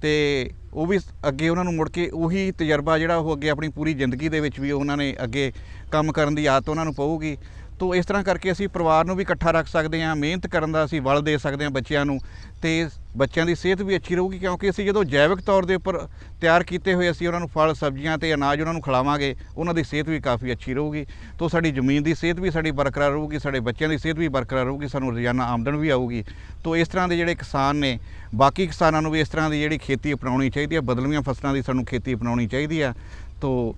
[SPEAKER 3] ਤੇ ਉਹ ਵੀ ਅੱਗੇ ਉਹਨਾਂ ਨੂੰ ਮੁੜ ਕੇ ਉਹੀ ਤਜਰਬਾ ਜਿਹੜਾ ਉਹ ਅੱਗੇ ਆਪਣੀ ਪੂਰੀ ਜ਼ਿੰਦਗੀ ਦੇ ਵਿੱਚ ਵੀ ਉਹਨਾਂ ਨੇ ਅੱਗੇ ਕੰਮ ਕਰਨ ਦੀ ਆਦਤ ਉਹਨਾਂ ਨੂੰ ਪਊਗੀ। ਤੋਂ ਇਸ ਤਰ੍ਹਾਂ ਕਰਕੇ ਅਸੀਂ ਪਰਿਵਾਰ ਨੂੰ ਵੀ ਇਕੱਠਾ ਰੱਖ ਸਕਦੇ ਹਾਂ, ਮਿਹਨਤ ਕਰਨ ਦਾ ਅਸੀਂ ਬਲ ਦੇ ਸਕਦੇ ਹਾਂ ਬੱਚਿਆਂ ਨੂੰ ਤੇ ਬੱਚਿਆਂ ਦੀ ਸਿਹਤ ਵੀ ਅੱਛੀ ਰਹੂਗੀ ਕਿਉਂਕਿ ਅਸੀਂ ਜਦੋਂ ਜੈਵਿਕ ਤੌਰ ਦੇ ਉੱਪਰ ਤਿਆਰ ਕੀਤੇ ਹੋਏ ਅਸੀਂ ਉਹਨਾਂ ਨੂੰ ਫਲ, ਸਬਜ਼ੀਆਂ ਤੇ ਅਨਾਜ ਉਹਨਾਂ ਨੂੰ ਖਿਲਾਵਾਂਗੇ, ਉਹਨਾਂ ਦੀ ਸਿਹਤ ਵੀ ਕਾਫੀ ਅੱਛੀ ਰਹੂਗੀ ਤੋਂ ਸਾਡੀ ਜ਼ਮੀਨ ਦੀ ਸਿਹਤ ਵੀ ਸਾਡੀ ਬਰਕਰਾਰ ਰਹੂਗੀ, ਸਾਡੇ ਬੱਚਿਆਂ ਦੀ ਸਿਹਤ ਵੀ ਬਰਕਰਾਰ ਰਹੂਗੀ, ਸਾਨੂੰ ਰੋਜ਼ਾਨਾ ਆਮਦਨ ਵੀ ਆਊਗੀ ਤੋਂ ਇਸ ਤਰ੍ਹਾਂ ਦੇ ਜਿਹੜੇ ਕਿਸਾਨ ਨੇ, ਬਾਕੀ ਕਿਸਾਨਾਂ ਨੂੰ ਵੀ ਇਸ ਤਰ੍ਹਾਂ ਦੀ ਜਿਹੜੀ ਖੇਤੀ ਅਪਣਾਉਣੀ ਚਾਹੀਦੀ ਹੈ, ਬਦਲਵੀਆਂ ਫਸਲਾਂ ਦੀ ਸਾਨੂੰ ਖੇਤੀ ਅਪਣਾਉਣੀ ਚਾਹੀਦੀ ਆ ਤੋਂ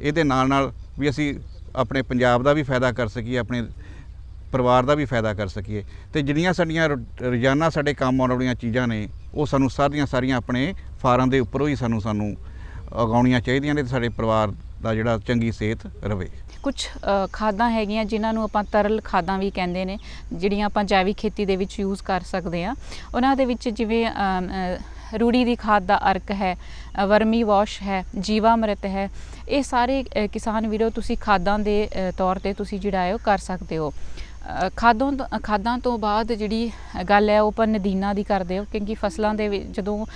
[SPEAKER 3] ਇਹਦੇ ਨਾਲ ਨਾਲ ਵੀ ਅਸੀਂ ਆਪਣੇ ਪੰਜਾਬ ਦਾ ਵੀ ਫਾਇਦਾ ਕਰ ਸਕੀਏ, ਆਪਣੇ ਪਰਿਵਾਰ ਦਾ ਵੀ ਫਾਇਦਾ ਕਰ ਸਕੀਏ। ਤੇ ਜਿਹੜੀਆਂ ਸਾਡੀਆਂ ਰੋ- ਰੋਜ਼ਾਨਾ ਸਾਡੇ ਕੰਮ ਆਉਣ ਵਾਲੀਆਂ ਚੀਜ਼ਾਂ ਨੇ, ਉਹ ਸਾਨੂੰ ਸਾਰੀਆਂ ਸਾਰੀਆਂ ਆਪਣੇ ਫਾਰਮ ਦੇ ਉੱਪਰੋਂ ਹੀ ਸਾਨੂੰ ਸਾਨੂੰ ਉਗਾਉਣੀਆਂ ਚਾਹੀਦੀਆਂ ਨੇ ਤੇ ਸਾਡੇ ਪਰਿਵਾਰ ਦਾ ਜਿਹੜਾ ਚੰਗੀ ਸਿਹਤ ਰਵੇ।
[SPEAKER 4] ਕੁਝ ਖਾਦਾਂ ਹੈਗੀਆਂ ਜਿਨ੍ਹਾਂ ਨੂੰ ਆਪਾਂ ਤਰਲ ਖਾਦਾਂ ਵੀ ਕਹਿੰਦੇ ਨੇ, ਜਿਹੜੀਆਂ ਆਪਾਂ ਜੈਵਿਕ ਖੇਤੀ ਦੇ ਵਿੱਚ ਯੂਜ਼ ਕਰ ਸਕਦੇ ਆ ਉਹਨਾਂ ਦੇ ਵਿੱਚ ਜਿਵੇਂ ਰੂੜੀ ਦੀ ਖਾਦ ਦਾ ਅਰਕ ਹੈ ਵਰਮੀ ਵਾਸ਼ ਹੈ, ਜੀਵਾਮ੍ਰਿਤ ਹੈ ਇਹ ਸਾਰੇ ਕਿਸਾਨ ਵੀਰੋ, ਤੁਸੀਂ ਖਾਦਾਂ ਦੇ ਤੌਰ ਤੇ ਤੁਸੀਂ ਜਿਹੜਾ ਹੈ ਉਹ ਕਰ ਸਕਦੇ ਹੋ। ਖਾਦੋਂ ਤੋਂ- ਖਾਦਾਂ ਤੋਂ ਬਾਅਦ ਜਿਹੜੀ ਗੱਲ ਹੈ ਉਹ ਆਪਾਂ ਨਦੀਨਾਂ ਦੀ ਕਰਦੇ ਹੋ, ਕਿਉਂਕਿ ਫਸਲਾਂ ਦੇ ਜਦੋਂ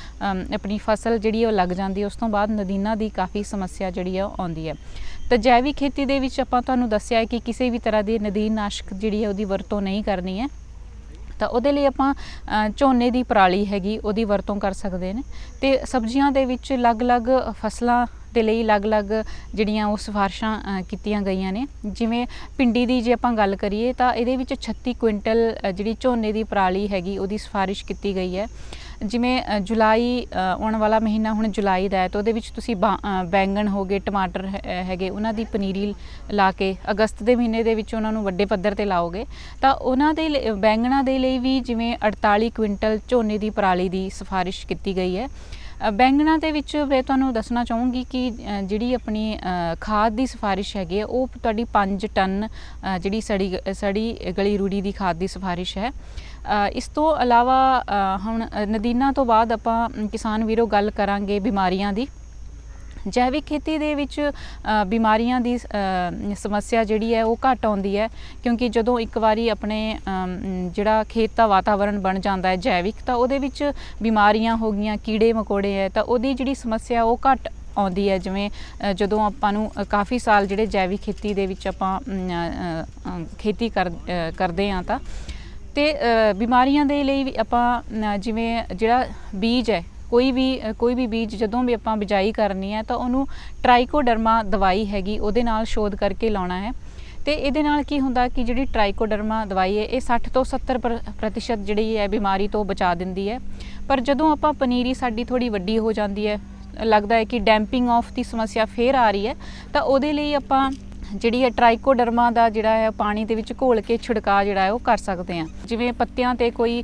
[SPEAKER 4] ਆਪਣੀ ਫਸਲ ਜਿਹੜੀ ਉਹ ਲੱਗ ਜਾਂਦੀ ਉਸ ਤੋਂ ਬਾਅਦ ਨਦੀਨਾਂ ਦੀ ਕਾਫੀ ਸਮੱਸਿਆ ਜਿਹੜੀ ਆ ਉਹ ਆਉਂਦੀ ਹੈ। ਤਾਂ ਜੈਵਿਕ ਖੇਤੀ ਦੇ ਵਿੱਚ ਆਪਾਂ ਤੁਹਾਨੂੰ ਦੱਸਿਆ ਹੈ ਕਿ ਕਿਸੇ ਵੀ ਤਰ੍ਹਾਂ ਦੀ ਨਦੀਨ ਨਾਸ਼ਕ ਜਿਹੜੀ ਹੈ ਉਹਦੀ ਵਰਤੋਂ ਨਹੀਂ ਕਰਨੀ ਹੈ। ਤਾਂ ਉਹਦੇ ਲਈ ਆਪਾਂ ਝੋਨੇ ਦੀ ਪਰਾਲੀ ਹੈਗੀ, ਉਹਦੀ ਵਰਤੋਂ ਕਰ ਸਕਦੇ ਨੇ। ਤੇ ਸਬਜ਼ੀਆਂ ਦੇ ਵਿੱਚ ਅਲੱਗ-ਅਲੱਗ ਫਸਲਾਂ ਦੇ ਲਈ ਅਲੱਗ-ਅਲੱਗ ਜਿਹੜੀਆਂ ਉਹ ਸਿਫਾਰਸ਼ਾਂ ਅ, ਕੀਤੀਆਂ ਗਈਆਂ ਨੇ। ਜਿਵੇਂ ਪਿੰਡੀ ਦੀ ਜੇ ਆਪਾਂ ਗੱਲ ਕਰੀਏ ਤਾਂ ਇਹਦੇ ਵਿੱਚ 36 ਕੁਇੰਟਲ ਅ, ਜਿਹੜੀ ਝੋਨੇ ਦੀ ਪਰਾਲੀ ਹੈਗੀ ਉਹਦੀ ਸਿਫਾਰਿਸ਼ ਕੀਤੀ ਗਈ ਹੈ। ਜਿਵੇਂ ਅ, ਜੁਲਾਈ ਅ, ਆਉਣ ਵਾਲਾ ਮਹੀਨਾ ਹੁਣ ਜੁਲਾਈ ਦਾ ਹੈ ਤਾਂ ਉਹਦੇ ਵਿੱਚ ਤੁਸੀਂ ਬਾ- ਅ, ਬੈਂਗਣ ਹੋ ਗਏ ਟਮਾਟਰ ਹੈ- ਅ, ਹੈਗੇ ਉਹਨਾਂ ਦੀ ਪਨੀਰੀ ਲਾ ਕੇ ਅਗਸਤ ਦੇ ਮਹੀਨੇ ਦੇ ਵਿੱਚ ਉਹਨਾਂ ਨੂੰ ਵੱਡੇ ਪੱਧਰ ਤੇ ਲਾਓਗੇ। ਤਾਂ ਉਹਨਾਂ ਦੇ ਲਈ- ਬੈਂਗਣਾਂ ਦੇ ਲਈ ਵੀ ਜਿਵੇਂ 48 ਕੁਇੰਟਲ ਝੋਨੇ ਦੀ ਪਰਾਲੀ ਦੀ ਸਿਫਾਰਿਸ਼ ਕੀਤੀ ਗਈ ਹੈ। ਬੈਂਗਣਾ ਦੇ ਵਿੱਚ ਮੈਂ ਤੁਹਾਨੂੰ ਦੱਸਣਾ ਚਾਹੂੰਗੀ ਕਿ ਜਿਹੜੀ ਆਪਣੀ ਖਾਦ ਦੀ ਸਿਫਾਰਿਸ਼ ਹੈਗੀ ਹੈ ਉਹ ਤੁਹਾਡੀ 5 ਟਨ ਜਿਹੜੀ ਸੜੀ ਸੜੀ ਗਲੀ ਰੂੜੀ ਦੀ ਖਾਦ ਦੀ ਸਿਫਾਰਿਸ਼ ਹੈ। ਇਸ ਤੋਂ ਇਲਾਵਾ ਹੁਣ ਅ, ਨਦੀਨਾਂ ਤੋਂ ਬਾਅਦ ਆਪਾਂ ਕਿਸਾਨ ਵੀਰੋ ਗੱਲ ਕਰਾਂਗੇ ਬਿਮਾਰੀਆਂ ਦੀ। ਜੈਵਿਕ ਖੇਤੀ ਦੇ ਵਿੱਚ ਬਿਮਾਰੀਆਂ ਦੀ ਸਮੱਸਿਆ ਜਿਹੜੀ ਹੈ ਉਹ ਘੱਟ ਆਉਂਦੀ ਹੈ, ਕਿਉਂਕਿ ਜਦੋਂ ਇੱਕ ਵਾਰੀ ਆਪਣੇ ਜਿਹੜਾ ਖੇਤ ਦਾ ਵਾਤਾਵਰਣ ਬਣ ਜਾਂਦਾ ਹੈ ਜੈਵਿਕ, ਤਾਂ ਉਹਦੇ ਵਿੱਚ ਬਿਮਾਰੀਆਂ ਹੋ ਗਈਆਂ, ਕੀੜੇ ਮਕੌੜੇ ਹੈ, ਤਾਂ ਉਹਦੀ ਜਿਹੜੀ ਸਮੱਸਿਆ ਉਹ ਘੱਟ ਆਉਂਦੀ ਹੈ, ਜਿਵੇਂ ਜਦੋਂ ਆਪਾਂ ਨੂੰ ਕਾਫੀ ਸਾਲ ਜਿਹੜੇ ਜੈਵਿਕ ਖੇਤੀ ਦੇ ਵਿੱਚ ਆਪਾਂ ਖੇਤੀ ਕਰ ਕਰਦੇ ਹਾਂ ਤਾਂ, ਤੇ ਬਿਮਾਰੀਆਂ ਦੇ ਲਈ ਵੀ ਆਪਾਂ ਜਿਵੇਂ, ਜਿਹੜਾ ਬੀਜ ਹੈ ਕੋਈ ਵੀ ਕੋਈ ਵੀ ਬੀਜ ਜਦੋਂ ਵੀ ਆਪਾਂ ਬਿਜਾਈ ਕਰਨੀ ਹੈ ਤਾਂ ਉਹਨੂੰ ਟਰਾਈਕੋਡਰਮਾ ਦਵਾਈ ਹੈਗੀ, ਉਹਦੇ ਨਾਲ ਸ਼ੋਧ ਕਰਕੇ ਲਾਉਣਾ ਹੈ। ਤੇ ਇਹਦੇ ਨਾਲ ਕੀ ਹੁੰਦਾ ਕਿ ਜਿਹੜੀ ਟਰਾਈਕੋਡਰਮਾ ਦਵਾਈ ਹੈ, ਇਹ 60 ਤੋਂ 70% ਪ੍ਰ- ਪ੍ਰਤੀਸ਼ਤ ਜਿਹੜੀ ਹੈ ਬਿਮਾਰੀ ਤੋਂ ਬਚਾ ਦਿੰਦੀ ਹੈ। ਪਰ ਜਦੋਂ ਆਪਾਂ ਪਨੀਰੀ ਸਾਡੀ ਥੋੜੀ ਵੱਡੀ ਹੋ ਜਾਂਦੀ ਹੈ, ਲੱਗਦਾ ਹੈ ਕਿ ਡੈਂਪਿੰਗ ਆਫ ਦੀ ਸਮੱਸਿਆ ਫੇਰ ਆ ਰਹੀ ਹੈ, ਤਾਂ ਉਹਦੇ ਲਈ ਆਪਾਂ ਜਿਹੜੀ ਹੈ ਟ੍ਰਾਈਕੋਡਰਮਾ ਦਾ ਜਿਹੜਾ ਹੈ, ਪਾਣੀ ਦੇ ਵਿੱਚ ਘੋਲ ਕੇ ਛਿੜਕਾ ਜਿਹੜਾ ਹੈ, ਉਹ ਕਰ ਸਕਦੇ ਆ ਜਿਵੇਂ ਪੱਤਿਆਂ ਤੇ ਕੋਈ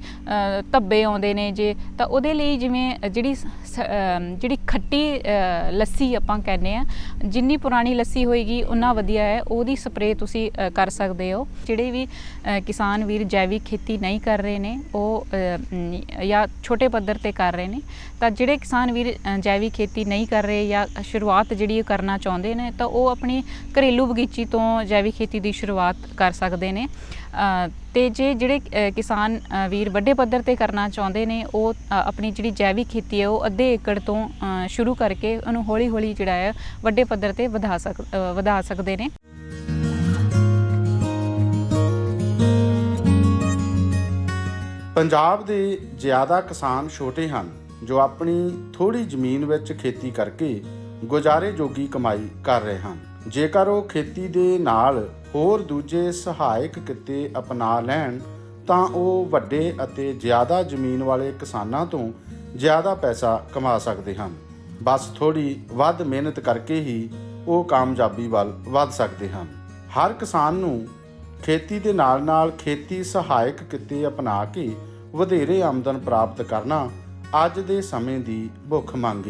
[SPEAKER 4] ਧੱਬੇ ਆਉਂਦੇ ਨੇ ਜੇ, ਤਾਂ ਉਹਦੇ ਲਈ ਜਿਵੇਂ ਜਿਹੜੀ ਜਿਹੜੀ ਖੱਟੀ ਲੱਸੀ ਆਪਾਂ ਕਹਿੰਦੇ ਆ ਜਿੰਨੀ ਪੁਰਾਣੀ ਲੱਸੀ ਹੋਏਗੀ ਉਨਾ ਵਧੀਆ ਹੈ। ਉਹਦੀ ਸਪਰੇਅ ਤੁਸੀਂ ਕਰ ਸਕਦੇ ਹੋ। ਜਿਹੜੇ ਵੀ ਕਿਸਾਨ ਵੀਰ ਜੈਵਿਕ ਖੇਤੀ ਨਹੀਂ ਕਰ ਰਹੇ ਨੇ, ਉਹ ਜਾਂ ਛੋਟੇ ਪੱਧਰ ਤੇ ਕਰ ਰਹੇ ਨੇ ਤਾਂ ਜਿਹੜੇ ਕਿਸਾਨ ਵੀਰ ਜੈਵਿਕ ਖੇਤੀ ਨਹੀਂ ਕਰ ਰਹੇ ਜਾਂ ਸ਼ੁਰੂਆਤ ਜਿਹੜੀ ਕਰਨਾ ਚਾਹੁੰਦੇ ਨੇ ਤਾਂ ਉਹ ਆਪਣੀ ਘਰੇਲੂ ਬਗੀਚੀ ਤੋਂ ਜੈਵਿਕ ਖੇਤੀ ਦੀ ਸ਼ੁਰੂਆਤ ਕਰ ਸਕਦੇ ਨੇ। ਅ, ਤੇ ਜੇ ਜਿਹੜੇ ਕਿਸਾਨ ਵੀਰ ਵੱਡੇ ਪੱਧਰ ਤੇ ਕਰਨਾ ਚਾਹੁੰਦੇ ਨੇ ਉਹ ਆਪਣੀ ਜਿਹੜੀ ਜੈਵਿਕ ਖੇਤੀ ਹੈ ਉਹ ਅੱਧੇ ਏਕੜ ਤੋਂ ਸ਼ੁਰੂ ਕਰਕੇ ਉਹਨੂੰ ਹੌਲੀ-ਹੌਲੀ ਜਿਹੜਾ ਹੈ ਵੱਡੇ ਪੱਧਰ ਤੇ ਵਧਾ ਸਕ ਵਧਾ ਸਕਦੇ ਨੇ।
[SPEAKER 1] ਪੰਜਾਬ ਦੇ ਜ਼ਿਆਦਾ ਕਿਸਾਨ ਛੋਟੇ ਹਨ। ਜੋ ਆਪਣੀ ਥੋੜੀ ਜ਼ਮੀਨ ਵਿੱਚ ਖੇਤੀ ਕਰਕੇ ਗੁਜ਼ਾਰੇ ਜੋਗੀ ਕਮਾਈ ਕਰ ਰਹੇ ਹਨ। ਜੇਕਰ ਉਹ ਖੇਤੀ ਦੇ ਨਾਲ ਹੋਰ ਦੂਜੇ ਸਹਾਇਕ ਕਿੱਤੇ ਅਪਣਾ ਲੈਣ, ਤਾਂ ਉਹ ਵੱਡੇ ਅਤੇ ਜ਼ਿਆਦਾ ਜ਼ਮੀਨ ਵਾਲੇ ਕਿਸਾਨਾਂ ਤੋਂ ਜ਼ਿਆਦਾ ਪੈਸਾ ਕਮਾ ਸਕਦੇ ਹਨ। ਬਸ ਥੋੜੀ ਵੱਧ ਮਿਹਨਤ ਕਰਕੇ ਹੀ ਉਹ ਕਾਮਯਾਬੀ ਵੱਲ ਵੱਧ ਸਕਦੇ ਹਨ। ਹਰ ਕਿਸਾਨ ਨੂੰ ਖੇਤੀ ਦੇ ਨਾਲ-ਨਾਲ ਖੇਤੀ ਸਹਾਇਕ ਕਿੱਤੇ ਅਪਣਾ ਕੇ ਵਧੇਰੇ ਆਮਦਨ ਪ੍ਰਾਪਤ ਕਰਨਾ ਅੱਜ ਦੇ ਸਮੇਂ ਦੀ ਭੁੱਖ ਮੰਗ।